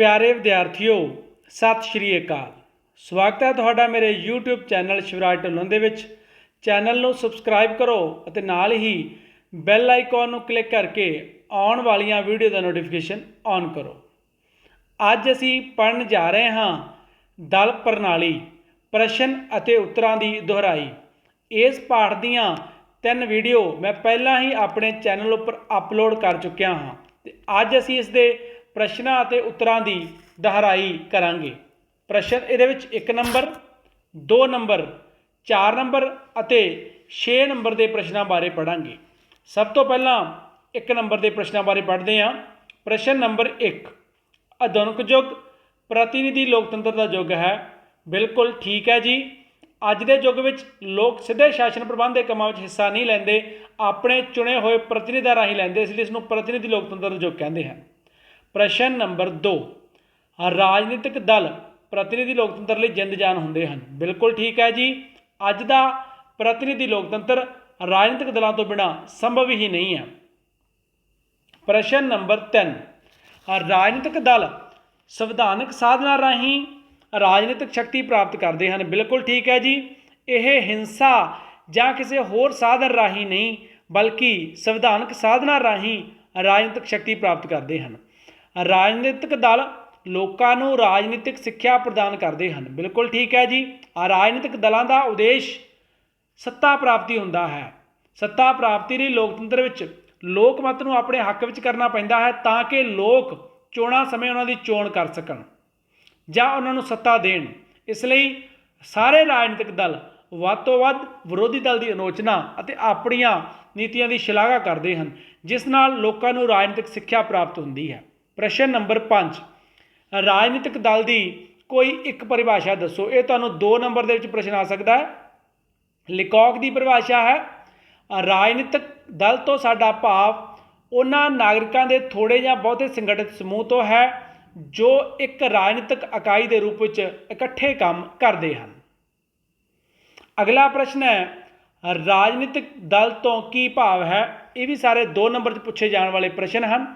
ਪਿਆਰੇ ਵਿਦਿਆਰਥੀਓ, ਸਤਿ ਸ਼੍ਰੀ ਅਕਾਲ। ਸਵਾਗਤ ਹੈ ਤੁਹਾਡਾ ਮੇਰੇ YouTube ਚੈਨਲ ਸ਼ਿਵਰਾਜ ਢੱਲੋਂ ਦੇ ਵਿੱਚ। ਚੈਨਲ ਨੂੰ ਸਬਸਕ੍ਰਾਈਬ ਕਰੋ ਅਤੇ ਨਾਲ ਹੀ ਬੈਲ ਆਈਕਨ ਨੂੰ ਕਲਿੱਕ ਕਰਕੇ ਆਉਣ ਵਾਲੀਆਂ ਵੀਡੀਓ ਦਾ ਨੋਟੀਫਿਕੇਸ਼ਨ ਔਨ ਕਰੋ। ਅੱਜ ਅਸੀਂ ਪੜਨ ਜਾ ਰਹੇ ਹਾਂ ਦਲ ਪ੍ਰਣਾਲੀ, ਪ੍ਰਸ਼ਨ ਅਤੇ ਉੱਤਰਾਂ ਦੀ ਦੁਹਰਾਈ। ਇਸ ਪਾਠ ਦੀਆਂ ਤਿੰਨ ਵੀਡੀਓ ਮੈਂ ਪਹਿਲਾਂ ਹੀ ਆਪਣੇ ਚੈਨਲ ਉੱਪਰ ਅਪਲੋਡ ਕਰ ਚੁੱਕਿਆ ਹਾਂ ਤੇ ਅੱਜ ਅਸੀਂ ਇਸ ਦੇ ਪ੍ਰਸ਼ਨਾਂ ਅਤੇ ਉੱਤਰਾਂ ਦੀ ਦੁਹਰਾਈ ਕਰਾਂਗੇ। ਪ੍ਰਸ਼ਨ ਇਹਦੇ ਵਿੱਚ 1 ਨੰਬਰ 2 ਨੰਬਰ 4 ਨੰਬਰ ਅਤੇ 6 ਨੰਬਰ ਦੇ ਪ੍ਰਸ਼ਨਾਂ ਬਾਰੇ ਪੜਾਂਗੇ ਸਭ ਤੋਂ ਪਹਿਲਾਂ 1 ਨੰਬਰ ਦੇ ਪ੍ਰਸ਼ਨਾਂ ਬਾਰੇ ਪੜ੍ਹਦੇ ਹਾਂ। ਪ੍ਰਸ਼ਨ ਨੰਬਰ 1 ਆਧੁਨਿਕ ਯੁੱਗ ਪ੍ਰਤੀਨਿਧੀ ਲੋਕਤੰਤਰ ਦਾ ਯੁੱਗ ਹੈ। ਬਿਲਕੁਲ ਠੀਕ ਹੈ ਜੀ। ਅੱਜ ਦੇ ਯੁੱਗ ਵਿੱਚ ਲੋਕ ਸਿੱਧੇ ਸ਼ਾਸਨ ਪ੍ਰਬੰਧ ਦੇ ਕੰਮਾਂ ਵਿੱਚ ਹਿੱਸਾ ਨਹੀਂ ਲੈਂਦੇ, ਆਪਣੇ ਚੁਣੇ ਹੋਏ ਪ੍ਰਤੀਨਿਧਾਂ ਰਾਹੀਂ ਲੈਂਦੇ, ਇਸ ਲਈ ਇਸ ਨੂੰ ਪ੍ਰਤੀਨਿਧੀ ਲੋਕਤੰਤਰ ਦਾ ਯੁੱਗ ਕਹਿੰਦੇ ਹਨ। ਪ੍ਰਸ਼ਨ ਨੰਬਰ 2 ਰਾਜਨੀਤਿਕ ਦਲ ਪ੍ਰਤੀਨਿਧੀ ਲੋਕਤੰਤਰ ਲਈ ਜਿੰਦ ਜਾਨ ਹੁੰਦੇ ਹਨ। ਬਿਲਕੁਲ ਠੀਕ ਹੈ ਜੀ। ਅੱਜ ਦਾ ਪ੍ਰਤੀਨਿਧੀ ਲੋਕਤੰਤਰ ਰਾਜਨੀਤਿਕ ਦਲਾਂ ਤੋਂ ਬਿਨਾ ਸੰਭਵ ਹੀ ਨਹੀਂ ਹੈ। ਪ੍ਰਸ਼ਨ ਨੰਬਰ 3 ਰਾਜਨੀਤਿਕ ਦਲ ਸੰਵਿਧਾਨਕ ਸਾਧਨਾਂ ਰਾਹੀਂ ਰਾਜਨੀਤਿਕ ਸ਼ਕਤੀ ਪ੍ਰਾਪਤ ਕਰਦੇ ਹਨ। ਬਿਲਕੁਲ ਠੀਕ ਹੈ ਜੀ। ਇਹ ਹਿੰਸਾ ਜਾਂ ਕਿਸੇ ਹੋਰ ਸਾਧਨ ਰਾਹੀਂ ਨਹੀਂ, ਬਲਕਿ ਸੰਵਿਧਾਨਕ ਸਾਧਨਾਂ ਰਾਹੀਂ ਰਾਜਨੀਤਿਕ ਸ਼ਕਤੀ ਪ੍ਰਾਪਤ ਕਰਦੇ ਹਨ। ਰਾਜਨੀਤਿਕ ਦਲ ਲੋਕਾਂ ਨੂੰ ਰਾਜਨੀਤਿਕ ਸਿੱਖਿਆ ਪ੍ਰਦਾਨ ਕਰਦੇ ਹਨ। ਬਿਲਕੁਲ ਠੀਕ ਹੈ ਜੀ। ਆ ਰਾਜਨੀਤਿਕ ਦਲਾਂ ਦਾ ਉਦੇਸ਼ ਸੱਤਾ ਪ੍ਰਾਪਤੀ ਹੁੰਦਾ ਹੈ। ਸੱਤਾ ਪ੍ਰਾਪਤੀ ਲਈ ਲੋਕਤੰਤਰ ਵਿੱਚ ਲੋਕ ਲੋਕਮਤ ਨੂੰ ਆਪਣੇ ਹੱਕ ਵਿੱਚ ਕਰਨਾ ਪੈਂਦਾ ਹੈ ਤਾਂ ਕਿ ਲੋਕ ਚੋਣਾਂ ਸਮੇਂ ਉਹਨਾਂ ਦੀ ਚੋਣ ਕਰ ਸਕਣ ਜਾਂ ਉਹਨਾਂ ਨੂੰ ਸੱਤਾ ਦੇਣ। ਇਸ ਲਈ ਸਾਰੇ ਰਾਜਨੀਤਿਕ ਦਲ ਵੱਧ ਤੋਂ ਵੱਧ ਵਿਰੋਧੀ ਦਲ ਦੀ ਆਲੋਚਨਾ ਅਤੇ ਆਪਣੀਆਂ ਨੀਤੀਆਂ ਦੀ ਸ਼ਲਾਘਾ ਕਰਦੇ ਹਨ, ਜਿਸ ਨਾਲ ਲੋਕਾਂ ਨੂੰ ਰਾਜਨੀਤਿਕ ਸਿੱਖਿਆ ਪ੍ਰਾਪਤ ਹੁੰਦੀ ਹੈ। ਪ੍ਰਸ਼ਨ ਨੰਬਰ 5 ਰਾਜਨੀਤਿਕ ਦਲ ਦੀ ਕੋਈ ਇੱਕ ਪਰਿਭਾਸ਼ਾ ਦੱਸੋ। ਇਹ ਤੁਹਾਨੂੰ 2 ਨੰਬਰ ਦੇ ਵਿੱਚ ਪ੍ਰਸ਼ਨ ਆ ਸਕਦਾ ਹੈ। ਲਿਕੌਕ ਦੀ ਪਰਿਭਾਸ਼ਾ ਹੈ। ਰਾਜਨੀਤਿਕ ਦਲ ਤੋਂ ਸਾਡਾ ਭਾਵ ਉਹਨਾਂ ਨਾਗਰਿਕਾਂ ਦੇ ਥੋੜੇ ਜਾਂ ਬਹੁਤੇ ਸੰਗਠਿਤ ਸਮੂਹ ਤੋਂ ਹੈ, ਜੋ ਇੱਕ ਰਾਜਨੀਤਿਕ ਇਕਾਈ ਦੇ ਰੂਪ ਵਿੱਚ ਇਕੱਠੇ ਕੰਮ ਕਰਦੇ ਹਨ। ਅਗਲਾ ਪ੍ਰਸ਼ਨ ਹੈ, ਰਾਜਨੀਤਿਕ ਦਲ ਤੋਂ ਕੀ ਭਾਵ ਹੈ? ਇਹ ਵੀ ਸਾਰੇ 2 ਨੰਬਰ 'ਚ ਪੁੱਛੇ ਜਾਣ ਵਾਲੇ ਪ੍ਰਸ਼ਨ ਹਨ।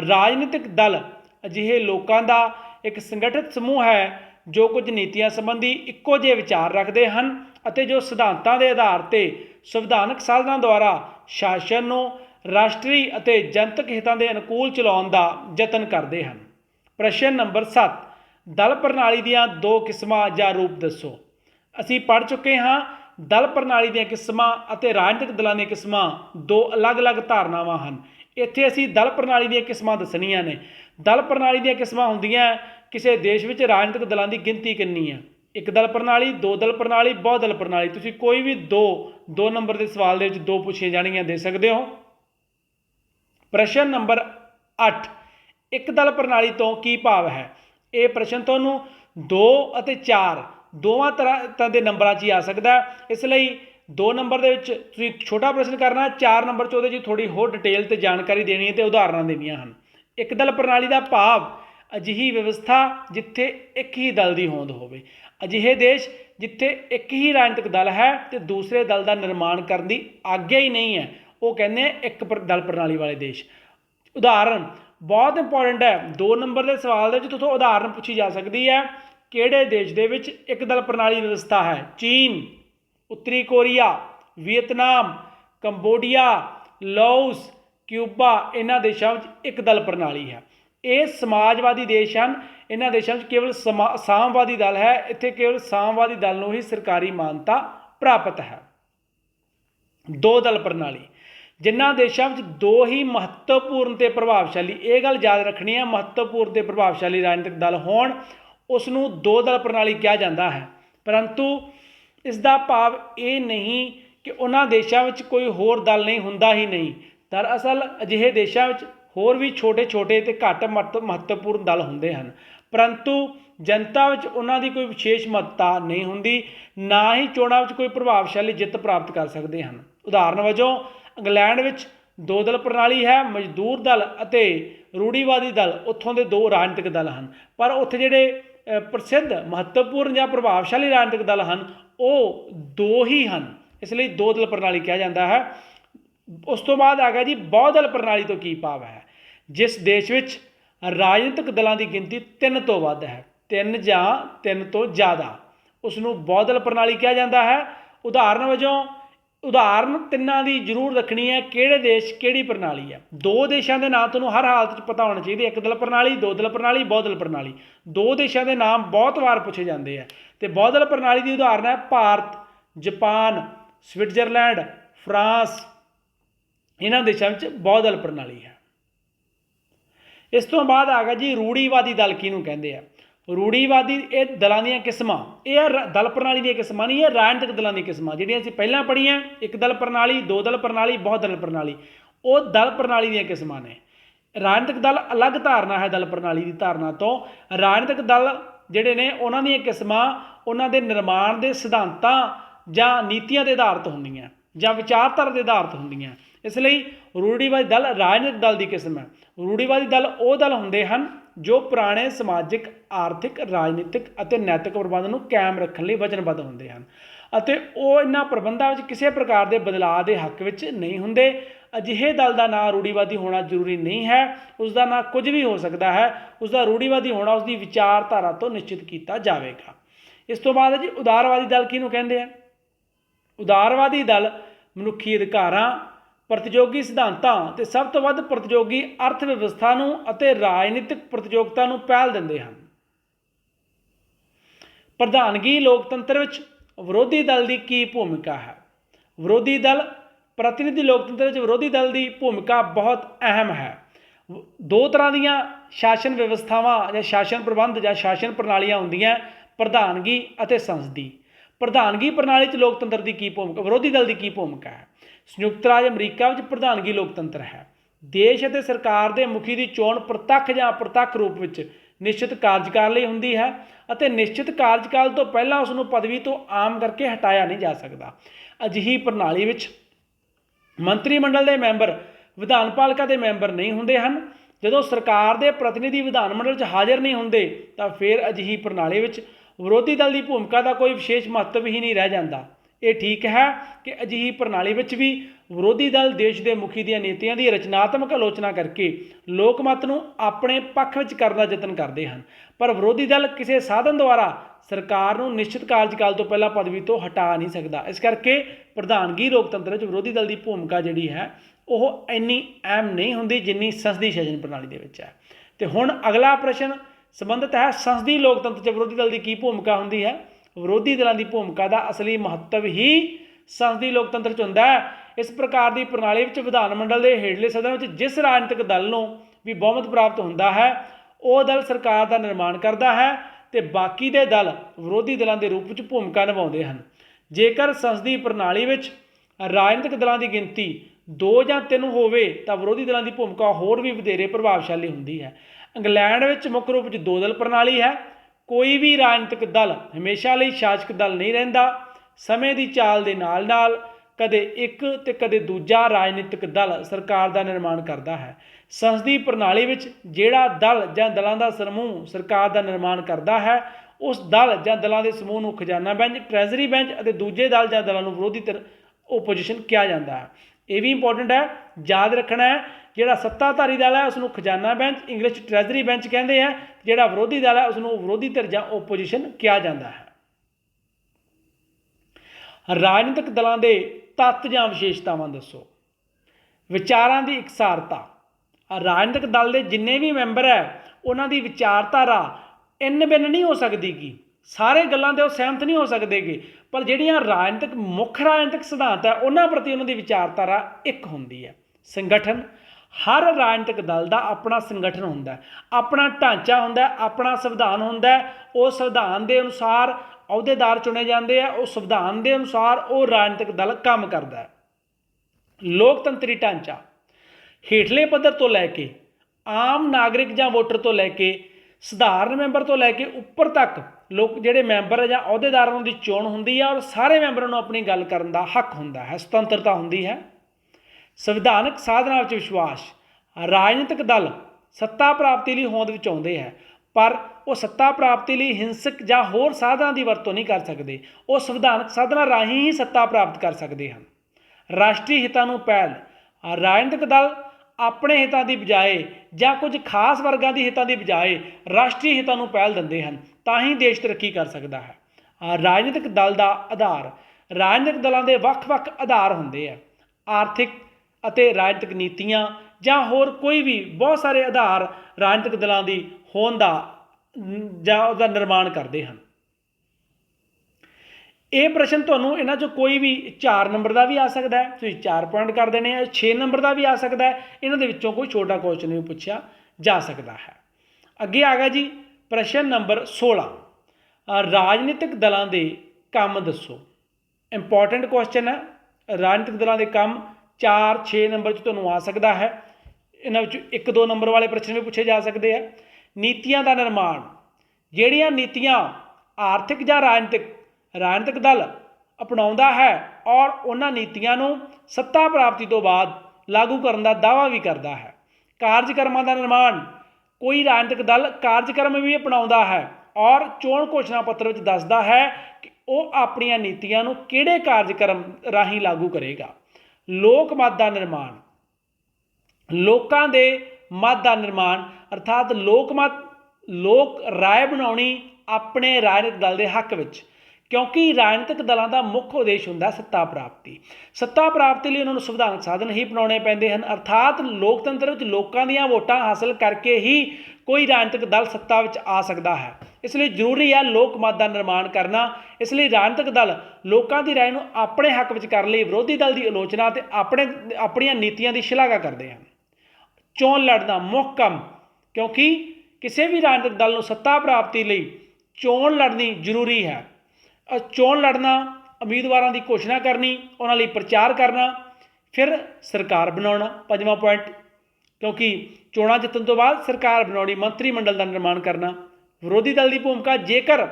ਰਾਜਨੀਤਿਕ ਦਲ ਅਜਿਹੇ ਲੋਕਾਂ ਦਾ ਇੱਕ ਸੰਗਠਿਤ ਸਮੂਹ ਹੈ, ਜੋ ਕੁਝ ਨੀਤੀਆਂ ਸੰਬੰਧੀ ਇੱਕੋ ਜਿਹੇ ਵਿਚਾਰ ਰੱਖਦੇ ਹਨ ਅਤੇ ਜੋ ਸਿਧਾਂਤਾਂ ਦੇ ਆਧਾਰ ਤੇ ਸੰਵਿਧਾਨਕ ਸਾਧਨਾਂ ਦੁਆਰਾ ਸ਼ਾਸਨ ਨੂੰ ਰਾਸ਼ਟਰੀ ਅਤੇ ਜਨਤਕ ਹਿੱਤਾਂ ਦੇ ਅਨੁਕੂਲ ਚਲਾਉਣ ਦਾ ਯਤਨ ਕਰਦੇ ਹਨ। ਪ੍ਰਸ਼ਨ ਨੰਬਰ 7 ਦਲ ਪ੍ਰਣਾਲੀ ਦੀਆਂ ਦੋ ਕਿਸਮਾਂ ਜਾਂ ਰੂਪ ਦੱਸੋ? ਅਸੀਂ ਪੜ ਚੁੱਕੇ ਹਾਂ, ਦਲ ਪ੍ਰਣਾਲੀ ਦੀਆਂ ਕਿਸਮਾਂ ਅਤੇ ਰਾਜਨੀਤਿਕ ਦਲਾਂ ਦੀਆਂ ਕਿਸਮਾਂ ਦੋ ਅਲੱਗ-ਅਲੱਗ ਧਾਰਨਾਵਾਂ ਹਨ। ਇੱਥੇ ਅਸੀਂ ਦਲ ਪ੍ਰਣਾਲੀ ਦੀਆਂ ਕਿਸਮਾਂ ਦੱਸਣੀਆਂ ਨੇ। ਦਲ ਪ੍ਰਣਾਲੀ ਦੀਆਂ ਕਿਸਮਾਂ ਹੁੰਦੀਆਂ, ਕਿਸੇ ਦੇਸ਼ ਵਿੱਚ ਰਾਜਨੀਤਿਕ ਦਲਾਂ ਦੀ ਗਿਣਤੀ ਕਿੰਨੀ ਹੈ ਇੱਕ ਦਲ ਪ੍ਰਣਾਲੀ, ਦੋ ਦਲ ਪ੍ਰਣਾਲੀ, ਬਹੁ ਦਲ ਪ੍ਰਣਾਲੀ। ਤੁਸੀਂ ਕੋਈ ਵੀ ਦੋ ਦੋ ਨੰਬਰ ਦੇ ਸਵਾਲ ਦੇ ਵਿੱਚ ਦੋ ਪੁੱਛੀਆਂ ਜਾਣਗੀਆਂ, ਦੇ ਸਕਦੇ ਹੋ? ਪ੍ਰਸ਼ਨ ਨੰਬਰ 8 ਇੱਕ ਦਲ ਪ੍ਰਣਾਲੀ ਤੋਂ ਕੀ ਭਾਵ ਹੈ? ਇਹ ਪ੍ਰਸ਼ਨ ਤੁਹਾਨੂੰ 2 ਅਤੇ 4 ਦੋਵਾਂ ਤਰ੍ਹਾਂ ਦੇ ਨੰਬਰਾਂ 'ਚ ਹੀ ਆ ਸਕਦਾ। ਇਸ ਲਈ 2 ਨੰਬਰ ਦੇ ਵਿੱਚ ਤੁਸੀਂ ਛੋਟਾ ਪ੍ਰਸ਼ਨ ਕਰਨਾ 4 ਨੰਬਰ 'ਚ ਉਹਦੇ 'ਚ ਥੋੜੀ ਹੋਰ ਡਿਟੇਲ ਤੇ ਜਾਣਕਾਰੀ ਦੇਣੀ ਹੈ ਤੇ ਉਦਾਹਰਨਾਂ ਦੇਣੀਆਂ ਹਨ। ਇੱਕ ਦਲ ਪ੍ਰਣਾਲੀ ਦਾ ਭਾਵ, ਅਜਿਹੀ ਵਿਵਸਥਾ ਜਿੱਥੇ ਇੱਕ ਹੀ ਦਲ ਦੀ ਹੋਂਦ ਹੋਵੇ। ਅਜਿਹੇ ਦੇਸ਼ ਜਿੱਥੇ ਇੱਕ ਹੀ ਰਾਜਨੀਤਿਕ ਦਲ ਹੈ ਤੇ ਦੂਸਰੇ ਦਲ ਦਾ ਨਿਰਮਾਣ ਕਰਨ ਦੀ ਆਗਿਆ ਹੀ ਨਹੀਂ ਹੈ, ਉਹ ਕਹਿੰਦੇ ਆ ਇੱਕ ਦਲ ਪ੍ਰਣਾਲੀ ਵਾਲੇ ਦੇਸ਼। ਉਦਾਹਰਨ, ਬਹੁਤ ਇੰਪੋਰਟੈਂਟ ਹੈ 2 ਨੰਬਰ ਦੇ ਸਵਾਲ ਦੇ ਵਿੱਚ ਤੁਹਾਨੂੰ ਉਦਾਹਰਨ ਪੁੱਛੀ ਜਾ ਸਕਦੀ ਹੈ, ਕਿਹੜੇ ਦੇਸ਼ ਦੇ ਵਿੱਚ ਇੱਕ ਦਲ ਪ੍ਰਣਾਲੀ ਵਿਵਸਥਾ ਹੈ? ਚੀਨ। ਉੱਤਰੀ Korea, Vietnam, Cambodia, Laos, Cuba, ਇਹਨਾਂ ਦੇਸ਼ਾਂ ਵਿੱਚ ਇੱਕ ਦਲ ਪ੍ਰਣਾਲੀ ਹੈ। ਇਹ ਸਮਾਜਵਾਦੀ ਦੇਸ਼ ਹਨ। ਇਹਨਾਂ ਦੇਸ਼ਾਂ ਵਿੱਚ ਕੇਵਲ ਸਾਮਵਾਦੀ ਦਲ ਹੈ। ਇੱਥੇ ਕੇਵਲ ਸਾਮਵਾਦੀ ਦਲ ਨੂੰ ਹੀ ਸਰਕਾਰੀ ਮਾਨਤਾ ਪ੍ਰਾਪਤ ਹੈ। ਦੋ ਦਲ ਪ੍ਰਣਾਲੀ। ਜਿਨ੍ਹਾਂ ਦੇਸ਼ਾਂ ਵਿੱਚ ਦੋ ਹੀ ਮਹੱਤਵਪੂਰਨ ਤੇ ਪ੍ਰਭਾਵਸ਼ਾਲੀ, ਇਹ ਗੱਲ ਯਾਦ ਰੱਖਣੀ ਹੈ, ਮਹੱਤਵਪੂਰਨ ਤੇ ਪ੍ਰਭਾਵਸ਼ਾਲੀ ਰਾਜਨੀਤਿਕ ਦਲ ਹੋਣ ਉਸ ਨੂੰ ਦੋ ਦਲ ਪ੍ਰਣਾਲੀ ਕਿਹਾ ਜਾਂਦਾ ਹੈ। ਪਰੰਤੂ ਇਸ ਦਾ ਭਾਵ ਇਹ ਨਹੀਂ ਕਿ ਉਹਨਾਂ ਦੇਸ਼ਾਂ ਵਿੱਚ ਕੋਈ ਹੋਰ ਦਲ ਨਹੀਂ, ਹੁੰਦਾ ਹੀ ਨਹੀਂ। ਦਰਅਸਲ ਅਜਿਹੇ ਦੇਸ਼ਾਂ ਵਿੱਚ ਹੋਰ ਵੀ ਛੋਟੇ-ਛੋਟੇ ਤੇ ਘੱਟ ਮਹੱਤਵਪੂਰਨ ਦਲ ਹੁੰਦੇ ਹਨ। ਪਰੰਤੂ ਜਨਤਾ ਵਿੱਚ ਉਹਨਾਂ ਦੀ ਕੋਈ ਵਿਸ਼ੇਸ਼ ਮਹੱਤਤਾ ਨਹੀਂ ਹੁੰਦੀ, ਨਾ ਹੀ ਚੋਣਾਂ ਵਿੱਚ ਕੋਈ ਪ੍ਰਭਾਵਸ਼ਾਲੀ ਜਿੱਤ ਪ੍ਰਾਪਤ ਕਰ ਸਕਦੇ ਹਨ। ਉਦਾਹਰਨ ਵਜੋਂ, ਇੰਗਲੈਂਡ ਵਿੱਚ ਦੋ ਦਲ ਪ੍ਰਣਾਲੀ ਹੈ, ਮਜ਼ਦੂਰ ਦਲ ਅਤੇ ਰੂੜੀਵਾਦੀ ਦਲ। ਉੱਥੋਂ ਦੇ ਦੋ ਰਾਜਨੀਤਿਕ ਦਲ ਹਨ। ਪਰ ਉੱਥੇ ਜਿਹੜੇ ਪ੍ਰਸਿੱਧ, ਮਹੱਤਵਪੂਰਨ ਜਾਂ ਪ੍ਰਭਾਵਸ਼ਾਲੀ ਰਾਜਨੀਤਿਕ ਦਲ ਹਨ ਉਹ ਦੋ ਹੀ ਹਨ। ਇਸ ਲਈ ਦੋ ਦਲ ਪ੍ਰਣਾਲੀ ਕਿਹਾ ਜਾਂਦਾ ਹੈ। ਉਸ ਤੋਂ ਬਾਅਦ ਆ ਗਿਆ ਜੀ ਬਹੁਦਲ ਪ੍ਰਣਾਲੀ ਤੋਂ ਕੀ ਭਾਵ ਹੈ? ਜਿਸ ਦੇਸ਼ ਵਿੱਚ ਰਾਜਨੀਤਿਕ ਦਲਾਂ ਦੀ ਗਿਣਤੀ ਤਿੰਨ ਤੋਂ ਵੱਧ ਹੈ, ਤਿੰਨ ਜਾਂ ਤਿੰਨ ਤੋਂ ਜ਼ਿਆਦਾ। ਉਸ ਨੂੰ ਬਹੁਦਲ ਪ੍ਰਣਾਲੀ ਕਿਹਾ ਜਾਂਦਾ ਹੈ। ਉਦਾਹਰਨ ਵਜੋਂ, ਉਦਾਹਰਨ ਤਿੰਨਾਂ ਦੀ ਜ਼ਰੂਰ ਰੱਖਣੀ ਹੈ, ਕਿਹੜੇ ਦੇਸ਼ ਕਿਹੜੀ ਪ੍ਰਣਾਲੀ ਹੈ? ਦੋ ਦੇਸ਼ਾਂ ਦੇ ਨਾਮ ਤੁਹਾਨੂੰ ਹਰ ਹਾਲਤ 'ਚ ਪਤਾ ਹੋਣਾ ਚਾਹੀਦਾ। ਇੱਕ ਦਲ ਪ੍ਰਣਾਲੀ, ਦੋ ਦਲ ਪ੍ਰਣਾਲੀ ਬਹੁਦਲ ਪ੍ਰਣਾਲੀ। ਦੋ ਦੇਸ਼ਾਂ ਦੇ ਨਾਮ ਬਹੁਤ ਵਾਰ ਪੁੱਛੇ ਜਾਂਦੇ ਆ। ਤੇ ਬਹੁਦਲ ਪ੍ਰਣਾਲੀ ਦੀ ਉਦਾਹਰਨ ਹੈ ਭਾਰਤ, ਜਾਪਾਨ, ਸਵਿਟਜ਼ਰਲੈਂਡ, ਫਰਾਂਸ। ਇਹਨਾਂ ਦੇਸ਼ਾਂ ਵਿੱਚ ਬਹੁਦਲ ਪ੍ਰਣਾਲੀ ਹੈ। ਇਸ ਤੋਂ ਬਾਅਦ ਆ ਗਿਆ ਜੀ ਰੂੜੀਵਾਦੀ ਦਲ ਕਿਹਨੂੰ ਕਹਿੰਦੇ ਆ? ਰੂੜੀਵਾਦੀ ਇਹ ਦਲਾਂ ਦੀਆਂ ਕਿਸਮਾਂ, ਇਹ ਆ ਰ- ਦਲ ਪ੍ਰਣਾਲੀ ਦੀਆਂ ਕਿਸਮਾਂ ਨਹੀਂ, ਇਹ ਰਾਜਨੀਤਿਕ ਦਲਾਂ ਦੀਆਂ ਕਿਸਮਾਂ। ਜਿਹੜੀਆਂ ਅਸੀਂ ਪਹਿਲਾਂ ਪੜ੍ਹੀਆਂ, ਇੱਕ ਦਲ ਪ੍ਰਣਾਲੀ, ਦੋ ਦਲ ਪ੍ਰਣਾਲੀ, ਬਹੁਤ ਦਲ ਪ੍ਰਣਾਲੀ। ਉਹ ਦਲ ਪ੍ਰਣਾਲੀ ਦੀਆਂ ਕਿਸਮਾਂ ਨੇ। ਰਾਜਨੀਤਿਕ ਦਲ ਅਲੱਗ ਧਾਰਨਾ ਹੈ ਦਲ ਪ੍ਰਣਾਲੀ ਦੀ ਧਾਰਨਾ ਤੋਂ। ਰਾਜਨੀਤਿਕ ਦਲ ਜਿਹੜੇ ਨੇ, ਉਹਨਾਂ ਦੀਆਂ ਕਿਸਮਾਂ, ਉਹਨਾਂ ਦੇ ਨਿਰਮਾਣ ਦੇ ਸਿਧਾਂਤਾਂ ਜਾਂ ਨੀਤੀਆਂ ਦੇ ਆਧਾਰਿਤ ਹੁੰਦੀਆਂ, ਜਾਂ ਵਿਚਾਰਧਾਰਾ ਦੇ ਆਧਾਰਿਤ ਹੁੰਦੀਆਂ। ਇਸ ਲਈ ਰੂੜੀਵਾਦੀ ਦਲ ਰਾਜਨੀਤਿਕ ਦਲ ਦੀ ਕਿਸਮ ਹੈ। ਰੂੜੀਵਾਦੀ ਦਲ ਉਹ ਦਲ ਹੁੰਦੇ ਹਨ ਜੋ ਪੁਰਾਣੇ ਸਮਾਜਿਕ, ਆਰਥਿਕ, ਰਾਜਨੀਤਿਕ ਅਤੇ ਨੈਤਿਕ ਪ੍ਰਬੰਧ ਨੂੰ ਕਾਇਮ ਰੱਖਣ ਲਈ ਵਚਨਬੱਧ ਹੁੰਦੇ ਹਨ। ਅਤੇ ਉਹ ਇਹਨਾਂ ਪ੍ਰਬੰਧਾਂ ਵਿੱਚ ਕਿਸੇ ਪ੍ਰਕਾਰ ਦੇ ਬਦਲਾਅ ਦੇ ਹੱਕ ਵਿੱਚ ਨਹੀਂ ਹੁੰਦੇ ਅਜਿਹੇ ਦਲ ਦਾ ਨਾਂ ਰੂੜੀਵਾਦੀ ਹੋਣਾ ਜ਼ਰੂਰੀ ਨਹੀਂ ਹੈ। ਉਸ ਦਾ ਨਾਂ ਕੁਝ ਵੀ ਹੋ ਸਕਦਾ ਹੈ। ਉਸ ਦਾ ਰੂੜੀਵਾਦੀ ਹੋਣਾ ਉਸ ਦੀ ਵਿਚਾਰਧਾਰਾ ਤੋਂ ਨਿਸ਼ਚਿਤ ਕੀਤਾ ਜਾਵੇਗਾ। ਇਸ ਤੋਂ ਬਾਅਦ ਜੀ, ਉਦਾਰਵਾਦੀ ਦਲ ਕਿਹਨੂੰ ਕਹਿੰਦੇ ਆ? ਉਦਾਰਵਾਦੀ ਦਲ ਮਨੁੱਖੀ ਅਧਿਕਾਰਾਂ, ਪ੍ਰਤੀਯੋਗੀ ਸਿਧਾਂਤਾਂ ਤੇ ਸਭ ਤੋਂ ਵੱਧ ਪ੍ਰਤੀਯੋਗੀ ਅਰਥ ਵਿਵਸਥਾ ਨੂੰ ਅਤੇ ਰਾਜਨੀਤਿਕ ਪ੍ਰਤੀਯੋਗਤਾ ਨੂੰ ਪਹਿਲ ਦਿੰਦੇ ਹਨ। ਪ੍ਰਧਾਨਗੀ ਲੋਕਤੰਤਰ ਵਿੱਚ ਵਿਰੋਧੀ ਦਲ ਦੀ ਕੀ ਭੂਮਿਕਾ ਹੈ? ਵਿਰੋਧੀ ਦਲ ਪ੍ਰਤੀਨਿਧੀ ਲੋਕਤੰਤਰ ਵਿੱਚ ਵਿਰੋਧੀ ਦਲ ਦੀ ਭੂਮਿਕਾ ਬਹੁਤ ਅਹਿਮ ਹੈ। ਦੋ ਤਰ੍ਹਾਂ ਦੀਆਂ ਸ਼ਾਸਨ ਵਿਵਸਥਾਵਾਂ ਜਾਂ ਸ਼ਾਸਨ ਪ੍ਰਬੰਧ ਜਾਂ ਸ਼ਾਸਨ ਪ੍ਰਣਾਲੀਆਂ ਹੁੰਦੀਆਂ ਪ੍ਰਧਾਨਗੀ ਅਤੇ ਸੰਸਦੀ। ਪ੍ਰਧਾਨਗੀ ਪ੍ਰਣਾਲੀ 'ਚ ਲੋਕਤੰਤਰ ਦੀ ਕੀ ਭੂਮਿਕਾ, ਵਿਰੋਧੀ ਦਲ ਦੀ ਕੀ ਭੂਮਿਕਾ ਹੈ? ਸੰਯੁਕਤ ਰਾਜ ਅਮਰੀਕਾ ਵਿੱਚ ਪ੍ਰਧਾਨਗੀ ਲੋਕਤੰਤਰ ਹੈ। ਦੇਸ਼ ਅਤੇ ਸਰਕਾਰ ਦੇ ਮੁਖੀ ਦੀ ਚੋਣ ਪ੍ਰਤੱਖ ਜਾਂ ਅਪ੍ਰਤੱਖ ਰੂਪ ਵਿੱਚ ਨਿਸ਼ਚਿਤ ਕਾਰਜਕਾਲ ਲਈ ਹੁੰਦੀ ਹੈ ਅਤੇ ਨਿਸ਼ਚਿਤ ਕਾਰਜਕਾਲ ਤੋਂ ਪਹਿਲਾਂ ਉਸ ਨੂੰ ਪਦਵੀ ਤੋਂ ਆਮ ਕਰਕੇ ਹਟਾਇਆ ਨਹੀਂ ਜਾ ਸਕਦਾ। ਅਜਿਹੀ ਪ੍ਰਣਾਲੀ ਵਿੱਚ ਮੰਤਰੀ ਮੰਡਲ ਦੇ ਮੈਂਬਰ, ਵਿਧਾਨ ਪਾਲਿਕਾ ਦੇ ਮੈਂਬਰ ਨਹੀਂ ਹੁੰਦੇ ਹਨ। ਜਦੋਂ ਸਰਕਾਰ ਦੇ ਪ੍ਰਤੀਨਿਧੀ ਵਿਧਾਨ ਮੰਡਲ 'ਚ ਹਾਜ਼ਰ ਨਹੀਂ ਹੁੰਦੇ, ਤਾਂ ਫਿਰ ਅਜਿਹੀ ਪ੍ਰਣਾਲੀ ਵਿੱਚ ਵਿਰੋਧੀ ਦਲ ਦੀ ਭੂਮਿਕਾ ਦਾ ਕੋਈ ਵਿਸ਼ੇਸ਼ ਮਹੱਤਵ ਹੀ ਨਹੀਂ ਰਹਿ ਜਾਂਦਾ। ਇਹ ਠੀਕ ਹੈ ਕਿ ਅਜਿਹੀ ਪ੍ਰਣਾਲੀ ਵਿੱਚ ਵੀ ਵਿਰੋਧੀ ਦਲ ਦੇਸ਼ ਦੇ ਮੁਖੀ ਦੀਆਂ ਨੀਤੀਆਂ ਦੀ ਰਚਨਾਤਮਕ ਆਲੋਚਨਾ ਕਰਕੇ ਲੋਕਮਤ ਨੂੰ ਆਪਣੇ ਪੱਖ ਵਿੱਚ ਕਰਨ ਦਾ ਯਤਨ ਕਰਦੇ ਹਨ। ਪਰ ਵਿਰੋਧੀ ਦਲ ਕਿਸੇ ਸਾਧਨ ਦੁਆਰਾ ਸਰਕਾਰ ਨੂੰ ਨਿਸ਼ਚਿਤ ਕਾਰਜਕਾਲ ਤੋਂ ਪਹਿਲਾਂ ਪਦਵੀ ਤੋਂ ਹਟਾ ਨਹੀਂ ਸਕਦਾ। ਇਸ ਕਰਕੇ ਪ੍ਰਧਾਨਗੀ ਲੋਕਤੰਤਰ ਵਿੱਚ ਵਿਰੋਧੀ ਦਲ ਦੀ ਭੂਮਿਕਾ ਜਿਹੜੀ ਹੈ, ਉਹ ਇੰਨੀ ਅਹਿਮ ਨਹੀਂ ਹੁੰਦੀ ਜਿੰਨੀ ਸੰਸਦੀ ਸ਼ਾਸਨ ਪ੍ਰਣਾਲੀ ਦੇ ਵਿੱਚ ਹੈ। ਤੇ ਹੁਣ ਅਗਲਾ ਪ੍ਰਸ਼ਨ ਸੰਬੰਧਿਤ ਹੈ, ਸੰਸਦੀ ਲੋਕਤੰਤਰ 'ਚ ਵਿਰੋਧੀ ਦਲ ਦੀ ਕੀ ਭੂਮਿਕਾ ਹੁੰਦੀ ਹੈ? ਵਿਰੋਧੀ ਦਲਾਂ ਦੀ ਭੂਮਿਕਾ ਦਾ ਅਸਲੀ ਮਹੱਤਵ ਹੀ ਸੰਸਦੀ ਲੋਕਤੰਤਰ 'ਚ ਹੁੰਦਾ ਹੈ। ਇਸ ਪ੍ਰਕਾਰ ਦੀ ਪ੍ਰਣਾਲੀ ਵਿੱਚ ਵਿਧਾਨ ਮੰਡਲ ਦੇ ਹੇਠਲੇ ਸਦਨ ਵਿੱਚ ਜਿਸ ਰਾਜਨੀਤਿਕ ਦਲ ਨੂੰ ਵੀ ਬਹੁਮਤ ਪ੍ਰਾਪਤ ਹੁੰਦਾ ਹੈ, ਉਹ ਦਲ ਸਰਕਾਰ ਦਾ ਨਿਰਮਾਣ ਕਰਦਾ ਹੈ ਤੇ ਬਾਕੀ ਦੇ ਦਲ ਵਿਰੋਧੀ ਦਲਾਂ ਦੇ ਰੂਪ ਵਿੱਚ ਭੂਮਿਕਾ ਨਿਭਾਉਂਦੇ ਹਨ। ਜੇਕਰ ਸੰਸਦੀ ਪ੍ਰਣਾਲੀ ਵਿੱਚ ਰਾਜਨੀਤਿਕ ਦਲਾਂ ਦੀ ਗਿਣਤੀ 2 ਜਾਂ 3 ਹੋਵੇ, ਤਾਂ ਵਿਰੋਧੀ ਦਲਾਂ ਦੀ ਭੂਮਿਕਾ ਹੋਰ ਵੀ ਵਧੇਰੇ ਪ੍ਰਭਾਵਸ਼ਾਲੀ ਹੁੰਦੀ ਹੈ। ਇੰਗਲੈਂਡ ਵਿੱਚ ਮੁੱਖ ਰੂਪ ਵਿੱਚ ਦੋ ਦਲ ਪ੍ਰਣਾਲੀ ਹੈ ਕੋਈ ਵੀ ਰਾਜਨੀਤਿਕ ਦਲ ਹਮੇਸ਼ਾ ਲਈ ਸ਼ਾਸਕ ਦਲ ਨਹੀਂ ਰਹਿੰਦਾ, ਸਮੇਂ ਦੀ ਚਾਲ ਦੇ ਨਾਲ-ਨਾਲ ਕਦੇ ਇੱਕ ਤੇ ਕਦੇ ਦੂਜਾ ਰਾਜਨੀਤਿਕ ਦਲ ਸਰਕਾਰ ਦਾ ਨਿਰਮਾਣ ਕਰਦਾ ਹੈ। ਸੰਸਦੀ ਪ੍ਰਣਾਲੀ ਵਿੱਚ ਜਿਹੜਾ ਦਲ ਜਾਂ ਦਲਾਂ ਦਾ ਸਮੂਹ ਸਰਕਾਰ ਦਾ ਨਿਰਮਾਣ ਕਰਦਾ ਹੈ, ਉਸ ਦਲ ਜਾਂ ਦਲਾਂ ਦੇ ਸਮੂਹ ਨੂੰ ਖਜ਼ਾਨਾ ਬੈਂਚ, ਟ੍ਰੈਜ਼ਰੀ ਬੈਂਚ ਅਤੇ ਦੂਜੇ ਦਲ ਜਾਂ ਦਲਾਂ ਨੂੰ ਵਿਰੋਧੀ ਧਿਰ ਓਪੋਜੀਸ਼ਨ ਕਿਹਾ ਜਾਂਦਾ ਹੈ। ਇਹ ਵੀ ਇੰਪੋਰਟੈਂਟ ਹੈ, ਯਾਦ ਰੱਖਣਾ ਹੈ ਜਿਹੜਾ ਸੱਤਾਧਾਰੀ ਦਲ ਹੈ ਉਸ ਨੂੰ ਖਜ਼ਾਨਾ ਬੈਂਚ ਇੰਗਲਿਸ਼ 'ਚ ਟ੍ਰੈਜ਼ਰੀ ਬੈਂਚ ਕਹਿੰਦੇ ਆ, ਜਿਹੜਾ ਵਿਰੋਧੀ ਦਲ ਹੈ ਉਸ ਨੂੰ ਵਿਰੋਧੀ ਧਿਰ ਜਾਂ ਓਪੋਜੀਸ਼ਨ ਕਿਹਾ ਜਾਂਦਾ ਹੈ। ਰਾਜਨੀਤਿਕ ਦਲਾਂ ਦੇ ਤੱਤ ਜਾਂ ਵਿਸ਼ੇਸ਼ਤਾਵਾਂ ਦੱਸੋ। ਵਿਚਾਰਾਂ ਦੀ ਇਕਸਾਰਤਾ। ਰਾਜਨੀਤਿਕ ਦਲ ਦੇ ਜਿੰਨੇ ਵੀ ਮੈਂਬਰ ਹੈ, ਉਹਨਾਂ ਦੀ ਵਿਚਾਰਧਾਰਾ ਇੰਨ ਬਿੰਨ ਨਹੀਂ ਹੋ ਸਕਦੀ ਗੀ ਸਾਰੇ ਗੱਲਾਂ 'ਤੇ ਉਹ ਸਹਿਮਤ ਨਹੀਂ ਹੋ ਸਕਦੇਗੇ। ਪਰ ਜਿਹੜੀਆਂ ਰਾਜਨੀਤਿਕ, ਮੁੱਖ ਰਾਜਨੀਤਿਕ ਸਿਧਾਂਤ ਹੈ, ਉਹਨਾਂ ਪ੍ਰਤੀ ਉਹਨਾਂ ਦੀ ਵਿਚਾਰਧਾਰਾ ਇੱਕ ਹੁੰਦੀ ਹੈ। ਸੰਗਠਨ ਹਰ ਰਾਜਨੀਤਿਕ ਦਲ ਦਾ ਆਪਣਾ ਸੰਗਠਨ ਹੁੰਦਾ ਆਪਣਾ ਢਾਂਚਾ ਹੁੰਦਾ ਆਪਣਾ ਸੰਵਿਧਾਨ ਹੁੰਦਾ ਉਹ ਸੰਵਿਧਾਨ ਦੇ ਅਨੁਸਾਰ ਅਹੁਦੇਦਾਰ ਚੁਣੇ ਜਾਂਦੇ ਆ, ਉਹ ਸੰਵਿਧਾਨ ਦੇ ਅਨੁਸਾਰ ਉਹ ਰਾਜਨੀਤਿਕ ਦਲ ਕੰਮ ਕਰਦਾ ਹੈ। ਲੋਕਤੰਤਰੀ ਢਾਂਚਾ, ਹੇਠਲੇ ਪੱਧਰ ਤੋਂ ਲੈ ਕੇ, ਆਮ ਨਾਗਰਿਕ ਜਾਂ ਵੋਟਰ ਤੋਂ ਲੈ ਕੇ, ਸਧਾਰਨ ਮੈਂਬਰ ਤੋਂ ਲੈ ਕੇ ਉੱਪਰ ਤੱਕ ਲੋਕ ਜਿਹੜੇ ਮੈਂਬਰ ਜਾਂ ਅਹੁਦੇਦਾਰਾਂ ਦੀ ਚੋਣ ਹੁੰਦੀ ਹੈ ਔਰ ਸਾਰੇ ਮੈਂਬਰਾਂ ਨੂੰ ਆਪਣੀ ਗੱਲ ਕਰਨ ਦਾ ਹੱਕ ਹੁੰਦਾ ਹੈ, ਸੁਤੰਤਰਤਾ ਹੁੰਦੀ ਹੈ। ਸੰਵਿਧਾਨਕ ਸਾਧਨਾਂ ਵਿੱਚ ਵਿਸ਼ਵਾਸ। ਰਾਜਨੀਤਿਕ ਦਲ ਸੱਤਾ ਪ੍ਰਾਪਤੀ ਲਈ ਹੋਂਦ ਵਿੱਚ ਆਉਂਦੇ ਹੈ, ਪਰ ਉਹ ਸੱਤਾ ਪ੍ਰਾਪਤੀ ਲਈ ਹਿੰਸਕ ਜਾਂ ਹੋਰ ਸਾਧਨਾਂ ਦੀ ਵਰਤੋਂ ਨਹੀਂ ਕਰ ਸਕਦੇ। ਉਹ ਸੰਵਿਧਾਨਕ ਸਾਧਨਾਂ ਰਾਹੀਂ ਹੀ ਸੱਤਾ ਪ੍ਰਾਪਤ ਕਰ ਸਕਦੇ ਹਨ। ਰਾਸ਼ਟਰੀ ਹਿੱਤਾਂ ਨੂੰ ਪਹਿਲ। ਰਾਜਨੀਤਿਕ ਦਲ ਆਪਣੇ ਹਿੱਤਾਂ ਦੀ ਬਜਾਏ ਜਾਂ ਕੁਝ ਖਾਸ ਵਰਗਾਂ ਦੀ ਹਿੱਤਾਂ ਦੀ ਬਜਾਏ ਰਾਸ਼ਟਰੀ ਹਿੱਤਾਂ ਨੂੰ ਪਹਿਲ ਦਿੰਦੇ ਹਨ, ਤਾਂ ਹੀ ਦੇਸ਼ ਤਰੱਕੀ ਕਰ ਸਕਦਾ ਹੈ। ਰਾਜਨੀਤਿਕ ਦਲ ਦਾ ਆਧਾਰ। ਰਾਜਨੀਤਿਕ ਦਲਾਂ ਦੇ ਵੱਖ-ਵੱਖ ਆਧਾਰ ਹੁੰਦੇ ਆ ਆਰਥਿਕ ਅਤੇ ਰਾਜਨੀਤਿਕ ਨੀਤੀਆਂ ਜਾਂ ਹੋਰ ਕੋਈ ਵੀ ਬਹੁਤ ਸਾਰੇ ਆਧਾਰ ਰਾਜਨੀਤਿਕ ਦਲਾਂ ਦੀ ਹੋਣ ਦਾ, ਜਾਂ ਉਹਦਾ ਨਿਰਮਾਣ ਕਰਦੇ ਹਨ। ਇਹ ਪ੍ਰਸ਼ਨ ਤੁਹਾਨੂੰ ਇਹਨਾਂ ਚੋਂ ਕੋਈ ਵੀ 4 ਨੰਬਰ ਦਾ ਵੀ ਆ ਸਕਦਾ ਹੈ। ਤੁਸੀਂ 4 ਪੁਆਇੰਟ ਕਰ ਦੇਣੇ ਆ 6 ਨੰਬਰ ਦਾ ਵੀ ਆ ਸਕਦਾ ਹੈ। ਇਹਨਾਂ ਦੇ ਵਿੱਚੋਂ ਕੋਈ ਛੋਟਾ ਕੁਐਸਚਨ ਵੀ ਪੁੱਛਿਆ ਜਾ ਸਕਦਾ ਹੈ। ਅੱਗੇ ਆ ਗਿਆ ਜੀ ਪ੍ਰਸ਼ਨ ਨੰਬਰ 16 ਰਾਜਨੀਤਿਕ ਦਲਾਂ ਦੇ ਕੰਮ ਦੱਸੋ। ਇੰਪੋਰਟੈਂਟ ਕੁਐਸਚਨ ਹੈ। ਰਾਜਨੀਤਿਕ ਦਲਾਂ ਦੇ ਕੰਮ 4 6 ਨੰਬਰ 'ਚ ਤੁਹਾਨੂੰ ਆ ਸਕਦਾ ਹੈ। ਇਹਨਾਂ ਵਿੱਚ 1 2 ਨੰਬਰ ਵਾਲੇ ਪ੍ਰਸ਼ਨ ਵੀ ਪੁੱਛੇ ਜਾ ਸਕਦੇ ਆ। ਨੀਤੀਆਂ ਦਾ ਨਿਰਮਾਣ, ਜਿਹੜੀਆਂ ਨੀਤੀਆਂ ਆਰਥਿਕ ਜਾਂ ਰਾਜਨੀਤਿਕ ਰਾਜਨੀਤਿਕ ਦਲ ਅਪਣਾਉਂਦਾ ਹੈ ਔਰ ਉਹਨਾਂ ਨੀਤੀਆਂ ਨੂੰ ਸੱਤਾ ਪ੍ਰਾਪਤੀ ਤੋਂ ਬਾਅਦ ਲਾਗੂ ਕਰਨ ਦਾ ਦਾਅਵਾ ਵੀ ਕਰਦਾ ਹੈ। ਕਾਰਜਕਰਮਾਂ ਦਾ ਨਿਰਮਾਣ, ਕੋਈ ਰਾਜਨੀਤਿਕ ਦਲ ਕਾਰਜਕਰਮ ਵੀ ਅਪਣਾਉਂਦਾ ਹੈ ਔਰ ਚੋਣ ਘੋਸ਼ਣਾ ਪੱਤਰ ਵਿੱਚ ਦੱਸਦਾ ਹੈ ਕਿ ਉਹ ਆਪਣੀਆਂ ਨੀਤੀਆਂ ਨੂੰ ਕਿਹੜੇ ਕਾਰਜਕਰਮ ਰਾਹੀਂ ਲਾਗੂ ਕਰੇਗਾ। ਲੋਕ ਮਤ ਦਾ ਨਿਰਮਾਣ। ਲੋਕਾਂ ਦੇ ਮਤ ਦਾ ਨਿਰਮਾਣ, ਅਰਥਾਤ ਲੋਕ ਮਤ, ਲੋਕ ਰਾਏ ਬਣਾਉਣੀ ਆਪਣੇ ਰਾਜਨੀਤਿਕ ਦਲ ਦੇ ਹੱਕ ਵਿੱਚ। ਕਿਉਂਕਿ ਰਾਜਨੀਤਿਕ ਦਲਾਂ ਦਾ ਮੁੱਖ ਉਦੇਸ਼ ਹੁੰਦਾ ਸੱਤਾ ਪ੍ਰਾਪਤੀ। ਸੱਤਾ ਪ੍ਰਾਪਤੀ ਲਈ ਉਹਨਾਂ ਨੂੰ ਸੰਵਿਧਾਨਕ ਸਾਧਨ ਹੀ ਬਣਾਉਣੇ ਪੈਂਦੇ ਹਨ। ਅਰਥਾਤ ਲੋਕਤੰਤਰ ਵਿੱਚ ਲੋਕਾਂ ਦੀਆਂ ਵੋਟਾਂ ਹਾਸਲ ਕਰਕੇ ਹੀ ਕੋਈ ਰਾਜਨੀਤਿਕ ਦਲ ਸੱਤਾ ਵਿੱਚ ਆ ਸਕਦਾ ਹੈ। ਇਸ ਲਈ ਜ਼ਰੂਰੀ ਹੈ ਲੋਕ ਮਤ ਦਾ ਨਿਰਮਾਣ ਕਰਨਾ। ਇਸ ਲਈ ਰਾਜਨੀਤਿਕ ਦਲ ਲੋਕਾਂ ਦੀ ਰਾਏ ਨੂੰ ਆਪਣੇ ਹੱਕ ਵਿੱਚ ਕਰਨ ਲਈ ਵਿਰੋਧੀ ਦਲ ਦੀ ਆਲੋਚਨਾ ਤੇ ਆਪਣੇ, ਆਪਣੀਆਂ ਨੀਤੀਆਂ ਦੀ ਸ਼ਲਾਘਾ ਕਰਦੇ ਹਨ। ਚੋਣ ਲੜਨਾ ਮੁੱਖ ਕੰਮ, ਕਿਉਂਕਿ ਕਿਸੇ ਵੀ ਰਾਜਨੀਤਿਕ ਦਲ ਨੂੰ ਸੱਤਾ ਪ੍ਰਾਪਤੀ ਲਈ ਚੋਣ ਲੜਨੀ ਜ਼ਰੂਰੀ ਹੈ। ਚੋਣ ਲੜਨਾ, ਉਮੀਦਵਾਰਾਂ ਦੀ ਘੋਸ਼ਣਾ ਕਰਨੀ, ਉਹਨਾਂ ਲਈ ਪ੍ਰਚਾਰ ਕਰਨਾ, ਫਿਰ ਸਰਕਾਰ ਬਣਾਉਣਾ, ਪੰਜਵਾਂ ਪੁਆਇੰਟ ਕਿਉਂਕਿ ਚੋਣਾਂ ਜਿੱਤਣ ਤੋਂ ਬਾਅਦ ਸਰਕਾਰ ਬਣਾਉਣੀ ਮੰਤਰੀ ਮੰਡਲ ਦਾ ਨਿਰਮਾਣ ਕਰਨਾ। ਵਿਰੋਧੀ ਦਲ ਦੀ ਭੂਮਿਕਾ ਜੇਕਰ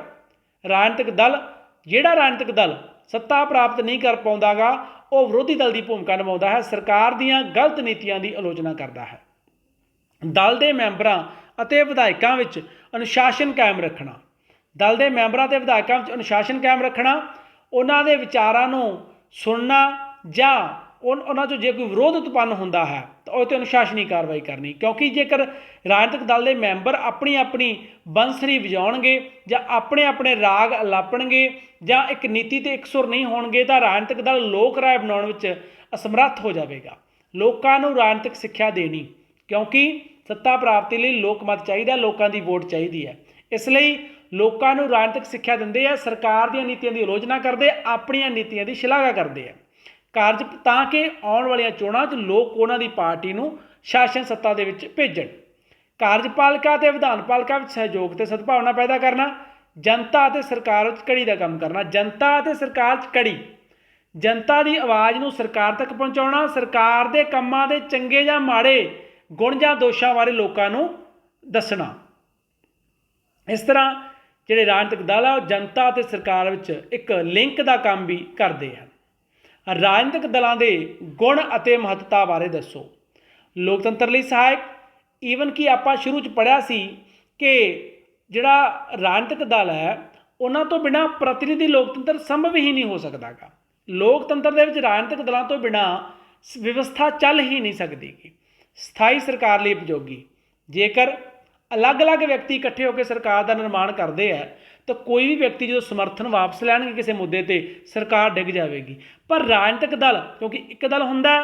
ਰਾਜਨੀਤਿਕ ਦਲ, ਜਿਹੜਾ ਰਾਜਨੀਤਿਕ ਦਲ ਸੱਤਾ ਪ੍ਰਾਪਤ ਨਹੀਂ ਕਰ ਪਾਉਂਦਾਗਾ, ਉਹ ਵਿਰੋਧੀ ਦਲ ਦੀ ਭੂਮਿਕਾ ਨਿਭਾਉਂਦਾ ਹੈ, ਸਰਕਾਰ ਦੀਆਂ ਗਲਤ ਨੀਤੀਆਂ ਦੀ ਆਲੋਚਨਾ ਕਰਦਾ ਹੈ। ਦਲ ਦੇ ਮੈਂਬਰਾਂ ਅਤੇ ਵਿਧਾਇਕਾਂ ਵਿੱਚ ਅਨੁਸ਼ਾਸਨ ਕਾਇਮ ਰੱਖਣਾ, ਦਲ ਦੇ ਮੈਂਬਰਾਂ ਤੇ ਵਿਧਾਇਕਾਂ ਵਿੱਚ ਅਨੁਸ਼ਾਸਨ ਕਾਇਮ ਰੱਖਣਾ, ਉਹਨਾਂ ਦੇ ਵਿਚਾਰਾਂ ਨੂੰ ਸੁਣਨਾ ਜਾਂ ਉਨ- ਉਹਨਾਂ 'ਚੋਂ ਜੇ ਕੋਈ ਵਿਰੋਧ ਉਤਪੰਨ ਹੁੰਦਾ ਹੈ ਉਹ ਤੇ ਅਨੁਸ਼ਾਸਨੀ ਕਾਰਵਾਈ ਕਰਨੀ। ਕਿਉਂਕਿ ਜੇਕਰ ਰਾਜਨੀਤਿਕ ਦਲ ਦੇ ਮੈਂਬਰ ਆਪਣੀ ਆਪਣੀ ਬੰਸਰੀ ਵਜਾਉਣਗੇ ਜਾਂ ਆਪਣੇ ਆਪਣੇ ਰਾਗ ਅਲਾਪਣਗੇ ਜਾਂ ਇੱਕ ਨੀਤੀ ਤੇ ਇਕਸੁਰ ਨਹੀਂ ਹੋਣਗੇ, ਤਾਂ ਰਾਜਨੀਤਿਕ ਦਲ ਲੋਕ ਰਾਏ ਬਣਾਉਣ ਵਿੱਚ ਅਸਮਰੱਥ ਹੋ ਜਾਵੇਗਾ। ਲੋਕਾਂ ਨੂੰ ਰਾਜਨੀਤਿਕ ਸਿੱਖਿਆ ਦੇਣੀ। ਕਿਉਂਕਿ ਸੱਤਾ ਪ੍ਰਾਪਤੀ ਲਈ ਲੋਕ ਮਤ ਚਾਹੀਦਾ ਲੋਕਾਂ ਦੀ ਵੋਟ ਚਾਹੀਦੀ ਹੈ। ਇਸ ਲਈ ਲੋਕਾਂ ਨੂੰ ਰਾਜਨੀਤਿਕ ਸਿੱਖਿਆ ਦਿੰਦੇ ਆ, ਸਰਕਾਰ ਦੀਆਂ ਨੀਤੀਆਂ ਦੀ ਆਲੋਚਨਾ ਕਰਦੇ ਆਪਣੀਆਂ ਨੀਤੀਆਂ ਦੀ ਸ਼ਲਾਘਾ ਕਰਦੇ ਆ। ਕਾਰਜ ਤਾਂ ਕਿ ਆਉਣ ਵਾਲੀਆਂ ਚੋਣਾਂ 'ਚ ਲੋਕ ਉਹਨਾਂ ਦੀ ਪਾਰਟੀ ਨੂੰ ਸ਼ਾਸਨ ਸੱਤਾ ਦੇ ਵਿੱਚ ਭੇਜਣ। ਕਾਰਜਪਾਲਿਕਾ ਤੇ ਵਿਧਾਨਪਾਲਿਕਾ ਵਿੱਚ ਸਹਿਯੋਗ ਤੇ ਸਦਭਾਵਨਾ ਪੈਦਾ ਕਰਨਾ, ਜਨਤਾ ਅਤੇ ਸਰਕਾਰ ਵਿੱਚ ਕੜੀ ਦਾ ਕੰਮ ਕਰਨਾ। ਜਨਤਾ ਅਤੇ ਸਰਕਾਰ 'ਚ ਕੜੀ। ਜਨਤਾ ਦੀ ਆਵਾਜ਼ ਨੂੰ ਸਰਕਾਰ ਤੱਕ ਪਹੁੰਚਾਉਣਾ, ਸਰਕਾਰ ਦੇ ਕੰਮਾਂ ਦੇ ਚੰਗੇ ਜਾਂ ਮਾੜੇ ਗੁਣ ਜਾਂ ਦੋਸ਼ਾਂ ਬਾਰੇ ਲੋਕਾਂ ਨੂੰ ਦੱਸਣਾ। ਇਸ ਤਰ੍ਹਾਂ ਜਿਹੜੇ ਰਾਜਨੀਤਿਕ ਦਲ ਆ, ਉਹ ਜਨਤਾ ਅਤੇ ਸਰਕਾਰ ਵਿੱਚ ਇੱਕ ਲਿੰਕ ਦਾ ਕੰਮ ਵੀ ਕਰਦੇ ਹਨ। ਰਾਜਨੀਤਿਕ ਦਲਾਂ ਦੇ ਗੁਣ ਅਤੇ ਮਹੱਤਤਾ ਬਾਰੇ ਦੱਸੋ। ਲੋਕਤੰਤਰ ਲਈ ਸਹਾਇਕ ਈਵਨ ਕਿ ਆਪਾਂ ਸ਼ੁਰੂ ਚ ਪੜਿਆ ਸੀ ਕਿ ਜਿਹੜਾ ਰਾਜਨੀਤਿਕ ਦਲ ਹੈ, ਉਹਨਾਂ ਤੋਂ ਬਿਨਾ ਪ੍ਰਤੀਨਿਧੀ ਲੋਕਤੰਤਰ ਸੰਭਵ ਹੀ ਨਹੀਂ ਹੋ ਸਕਦਾਗਾ। ਲੋਕਤੰਤਰ ਦੇ ਵਿੱਚ ਰਾਜਨੀਤਿਕ ਦਲਾਂ ਤੋਂ ਬਿਨਾ ਵਿਵਸਥਾ ਚੱਲ ਹੀ ਨਹੀਂ ਸਕਦੀਗੀ। ਸਥਾਈ ਸਰਕਾਰ ਲਈ ਉਪਯੋਗੀ। ਜੇਕਰ ਅਲੱਗ-ਅਲੱਗ ਵਿਅਕਤੀ ਇਕੱਠੇ ਹੋ ਕੇ ਸਰਕਾਰ ਦਾ ਨਿਰਮਾਣ ਕਰਦੇ ਆ ਤਾਂ ਕੋਈ ਵੀ ਵਿਅਕਤੀ ਜਦੋਂ ਸਮਰਥਨ ਵਾਪਸ ਲੈਣਗੇ ਕਿਸੇ ਮੁੱਦੇ ਤੇ, ਸਰਕਾਰ ਡਿੱਗ ਜਾਵੇਗੀ। ਪਰ ਰਾਜਨੀਤਿਕ ਦਲ, ਕਿਉਂਕਿ ਇੱਕ ਦਲ ਹੁੰਦਾ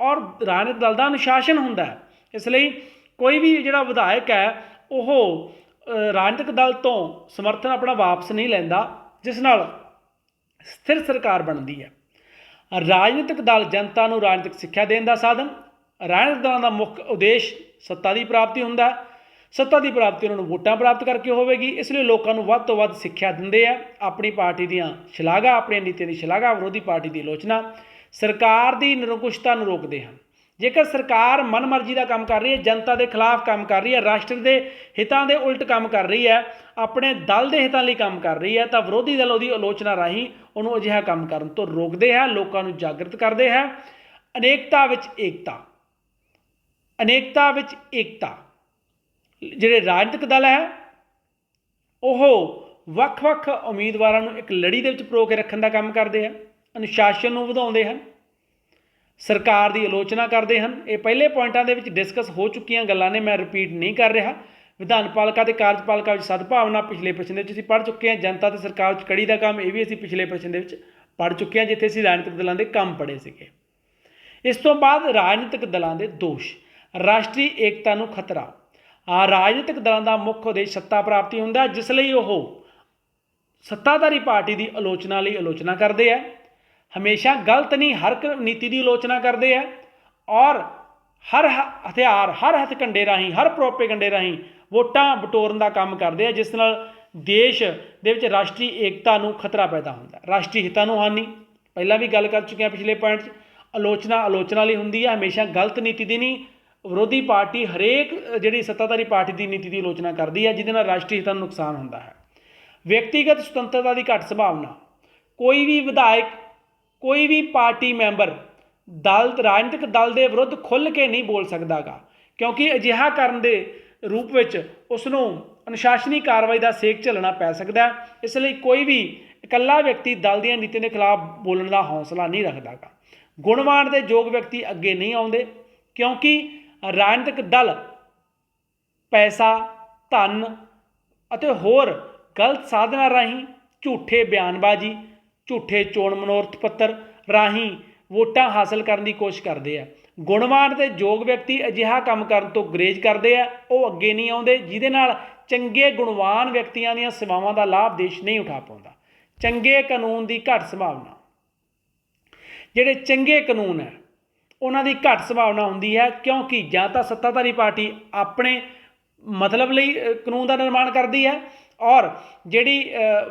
ਔਰ ਰਾਜਨੀਤਿਕ ਦਲ ਦਾ ਅਨੁਸ਼ਾਸਨ ਹੁੰਦਾ ਹੈ, ਇਸ ਲਈ ਕੋਈ ਵੀ ਜਿਹੜਾ ਵਿਧਾਇਕ ਹੈ, ਉਹ ਰਾਜਨੀਤਿਕ ਦਲ ਤੋਂ ਸਮਰਥਨ ਆਪਣਾ ਵਾਪਸ ਨਹੀਂ ਲੈਂਦਾ, ਜਿਸ ਨਾਲ ਸਥਿਰ ਸਰਕਾਰ ਬਣਦੀ ਹੈ। ਰਾਜਨੀਤਿਕ ਦਲ ਜਨਤਾ ਨੂੰ ਰਾਜਨੀਤਿਕ ਸਿੱਖਿਆ ਦੇਣ ਦਾ ਸਾਧਨ, ਰਾਜਨੀਤਿਕ ਦਲਾਂ ਦਾ ਮੁੱਖ ਉਦੇਸ਼ ਸੱਤਾ ਦੀ ਪ੍ਰਾਪਤੀ ਹੁੰਦਾ ਹੈ ਸੱਤਾ ਦੀ ਪ੍ਰਾਪਤੀ ਉਹਨਾਂ ਨੂੰ ਵੋਟਾਂ ਪ੍ਰਾਪਤ ਕਰਕੇ ਹੋਵੇਗੀ, ਇਸ ਲਈ ਲੋਕਾਂ ਨੂੰ ਵੱਧ ਤੋਂ ਵੱਧ ਸਿੱਖਿਆ ਦਿੰਦੇ ਆ, ਆਪਣੀ ਪਾਰਟੀ ਦੀਆਂ ਸ਼ਲਾਘਾ ਆਪਣੀਆਂ ਨੀਤੀਆਂ ਦੀ ਸ਼ਲਾਘਾ, ਵਿਰੋਧੀ ਪਾਰਟੀ ਦੀ ਆਲੋਚਨਾ, ਸਰਕਾਰ ਦੀ ਨਿਰੰਕੁਸ਼ਤਾ ਨੂੰ ਰੋਕਦੇ ਹਨ। ਜੇਕਰ ਸਰਕਾਰ ਮਨਮਰਜ਼ੀ ਦਾ ਕੰਮ ਕਰ ਰਹੀ ਹੈ, ਜਨਤਾ ਦੇ ਖਿਲਾਫ ਕੰਮ ਕਰ ਰਹੀ ਹੈ, ਰਾਸ਼ਟਰ ਦੇ ਹਿੱਤਾਂ ਦੇ ਉਲਟ ਕੰਮ ਕਰ ਰਹੀ ਹੈ, ਆਪਣੇ ਦਲ ਦੇ ਹਿੱਤਾਂ ਲਈ ਕੰਮ ਕਰ ਰਹੀ ਹੈ, ਤਾਂ ਵਿਰੋਧੀ ਦਲ ਉਹਦੀ ਆਲੋਚਨਾ ਰਾਹੀਂ ਉਹਨੂੰ ਅਜਿਹਾ ਕੰਮ ਕਰਨ ਤੋਂ ਰੋਕਦੇ ਹੈ, ਲੋਕਾਂ ਨੂੰ ਜਾਗਰਤ ਕਰਦੇ ਹੈ। ਅਨੇਕਤਾ ਵਿੱਚ ਏਕਤਾ। ਅਨੇਕਤਾ ਵਿੱਚ ਏਕਤਾ। ਜਿਹੜੇ ਰਾਜਨੀਤਿਕ ਦਲ ਹੈ, ਉਹ ਵੱਖ-ਵੱਖ ਉਮੀਦਵਾਰਾਂ ਨੂੰ ਇੱਕ ਲੜੀ ਦੇ ਵਿੱਚ ਪਰੋ ਕੇ ਰੱਖਣ ਦਾ ਕੰਮ ਕਰਦੇ ਆ ਅਨੁਸ਼ਾਸਨ ਨੂੰ ਵਧਾਉਂਦੇ ਹਨ, ਸਰਕਾਰ ਦੀ ਆਲੋਚਨਾ ਕਰਦੇ ਹਨ। ਇਹ ਪਹਿਲੇ ਪੁਆਇੰਟਾਂ ਦੇ ਵਿੱਚ ਡਿਸਕਸ ਹੋ ਚੁੱਕੀਆਂ ਗੱਲਾਂ ਨੇ, ਮੈਂ ਰਿਪੀਟ ਨਹੀਂ ਕਰ ਰਿਹਾ। ਵਿਧਾਨ ਪਾਲਿਕਾ ਤੇ ਕਾਰਜਪਾਲਿਕਾ ਵਿੱਚ ਸਦਭਾਵਨਾ ਪਿਛਲੇ ਪ੍ਰਸ਼ਨ ਦੇ ਵਿੱਚ ਅਸੀਂ ਪੜ੍ਹ ਚੁੱਕੇ ਹਾਂ, ਜਨਤਾ ਤੇ ਸਰਕਾਰ ਵਿੱਚ ਕੜੀ ਦਾ ਕੰਮ, ਇਹ ਵੀ ਅਸੀਂ ਪਿਛਲੇ ਪ੍ਰਸ਼ਨ ਦੇ ਵਿੱਚ ਪੜ੍ਹ ਚੁੱਕੇ ਹਾਂ, ਜਿੱਥੇ ਅਸੀਂ ਰਾਜਨੀਤਿਕ ਦਲਾਂ ਦੇ ਕੰਮ ਪੜ੍ਹੇ ਸੀਗੇ। ਇਸ ਤੋਂ ਬਾਅਦ ਰਾਜਨੀਤਿਕ ਦਲਾਂ ਦੇ ਦੋਸ਼, ਰਾਸ਼ਟਰੀ ਏਕਤਾ ਨੂੰ ਖਤਰਾ ਰਾਜਨੀਤਿਕ ਦਲਾਂ ਦਾ ਮੁੱਖ ਉਦੇਸ਼ ਸੱਤਾ ਪ੍ਰਾਪਤੀ ਹੁੰਦਾ ਜਿਸ ਲਈ ਉਹ ਸੱਤਾਧਾਰੀ ਪਾਰਟੀ ਦੀ ਆਲੋਚਨਾ ਲਈ ਆਲੋਚਨਾ ਕਰਦੇ ਆ। ਹਮੇਸ਼ਾ ਗਲਤ ਨਹੀਂ, ਹਰ ਇੱਕ ਨੀਤੀ ਦੀ ਆਲੋਚਨਾ ਕਰਦੇ ਆ ਔਰ ਹਰ ਹ- ਹਥਿਆਰ, ਹਰ ਹਥਕੰਡੇ ਰਾਹੀਂ, ਹਰ ਪ੍ਰੋਪੇਗੰਡੇ ਰਾਹੀਂ ਵੋਟਾਂ ਬਟੋਰਨ ਦਾ ਕੰਮ ਕਰਦੇ ਆ, ਜਿਸ ਨਾਲ ਦੇਸ਼ ਦੇ ਵਿੱਚ ਰਾਸ਼ਟਰੀ ਏਕਤਾ ਨੂੰ ਖਤਰਾ ਪੈਦਾ ਹੁੰਦਾ ਰਾਸ਼ਟਰੀ ਹਿੱਤਾਂ ਨੂੰ ਹਾਨੀ। ਪਹਿਲਾਂ ਵੀ ਗੱਲ ਕਰ ਚੁੱਕੇ ਹਾਂ ਪਿਛਲੇ ਪੁਆਇੰਟ 'ਚ। ਆਲੋਚਨਾ ਆਲੋਚਨਾ ਲਈ ਹੁੰਦੀ ਹੈ ਹਮੇਸ਼ਾ ਗਲਤ ਨੀਤੀ ਦੀ ਨਹੀਂ ਵਿਰੋਧੀ ਪਾਰਟੀ ਹਰੇਕ ਜਿਹੜੀ ਸੱਤਾਧਾਰੀ ਪਾਰਟੀ ਦੀ ਨੀਤੀ ਦੀ ਆਲੋਚਨਾ ਕਰਦੀ ਹੈ, ਜਿਹਦੇ ਨਾਲ ਰਾਸ਼ਟਰੀ ਹਿੱਤਾਂ ਨੂੰ ਨੁਕਸਾਨ ਹੁੰਦਾ ਹੈ। ਵਿਅਕਤੀਗਤ ਸੁਤੰਤਰਤਾ ਦੀ ਘੱਟ ਸੰਭਾਵਨਾ, ਕੋਈ ਵੀ ਵਿਧਾਇਕ, ਕੋਈ ਵੀ ਪਾਰਟੀ ਮੈਂਬਰ ਦਲ ਰਾਜਨੀਤਿਕ ਦਲ ਦੇ ਵਿਰੁੱਧ ਖੁੱਲ੍ਹ ਕੇ ਨਹੀਂ ਬੋਲ ਸਕਦਾਗਾ, ਕਿਉਂਕਿ ਅਜਿਹਾ ਕਰਨ ਦੇ ਰੂਪ ਵਿੱਚ ਉਸ ਨੂੰ ਅਨੁਸ਼ਾਸਨੀ ਕਾਰਵਾਈ ਦਾ ਸੇਕ ਝੱਲਣਾ ਪੈ ਸਕਦਾ ਹੈ। ਇਸ ਲਈ ਕੋਈ ਵੀ ਇਕੱਲਾ ਵਿਅਕਤੀ ਦਲ ਦੀਆਂ ਨੀਤੀਆਂ ਦੇ ਖਿਲਾਫ ਬੋਲਣ ਦਾ ਹੌਸਲਾ ਨਹੀਂ ਰੱਖਦਾਗਾ। ਗੁਣਵਾਨ ਦੇ ਯੋਗ ਵਿਅਕਤੀ ਅੱਗੇ ਨਹੀਂ ਆਉਂਦੇ, ਕਿਉਂਕਿ ਰਾਜਨੀਤਿਕ ਦਲ, ਪੈਸਾ, ਧਨ ਅਤੇ ਹੋਰ ਗਲਤ ਸਾਧਨਾਂ ਰਾਹੀਂ ਝੂਠੇ ਬਿਆਨਬਾਜ਼ੀ, ਝੂਠੇ ਚੋਣ ਮਨੋਰਥ ਪੱਤਰ ਰਾਹੀਂ ਵੋਟਾਂ ਹਾਸਲ ਕਰਨ ਦੀ ਕੋਸ਼ਿਸ਼ ਕਰਦੇ ਆ। ਗੁਣਵਾਨ ਤੇ ਯੋਗ ਵਿਅਕਤੀ ਅਜਿਹਾ ਕੰਮ ਕਰਨ ਤੋਂ ਗਰੇਜ ਕਰਦੇ ਆ, ਉਹ ਅੱਗੇ ਨਹੀਂ ਆਉਂਦੇ, ਜਿਹਦੇ ਨਾਲ ਚੰਗੇ ਗੁਣਵਾਨ ਵਿਅਕਤੀਆਂ ਦੀਆਂ ਸੇਵਾਵਾਂ ਦਾ ਲਾਭ ਦੇਸ਼ ਨਹੀਂ ਉਠਾ ਪਾਉਂਦਾ। ਚੰਗੇ ਕਾਨੂੰਨ ਦੀ ਘੱਟ ਸੰਭਾਵਨਾ। ਜਿਹੜੇ ਚੰਗੇ ਕਾਨੂੰਨ ਹੈ ਉਹਨਾਂ ਦੀ ਘੱਟ ਸੰਭਾਵਨਾ ਹੁੰਦੀ ਹੈ, ਕਿਉਂਕਿ ਜਾਂ ਤਾਂ ਸੱਤਾਧਾਰੀ ਪਾਰਟੀ ਆਪਣੇ ਮਤਲਬ ਲਈ ਕਾਨੂੰਨ ਦਾ ਨਿਰਮਾਣ ਕਰਦੀ ਹੈ ਔਰ ਜਿਹੜੀ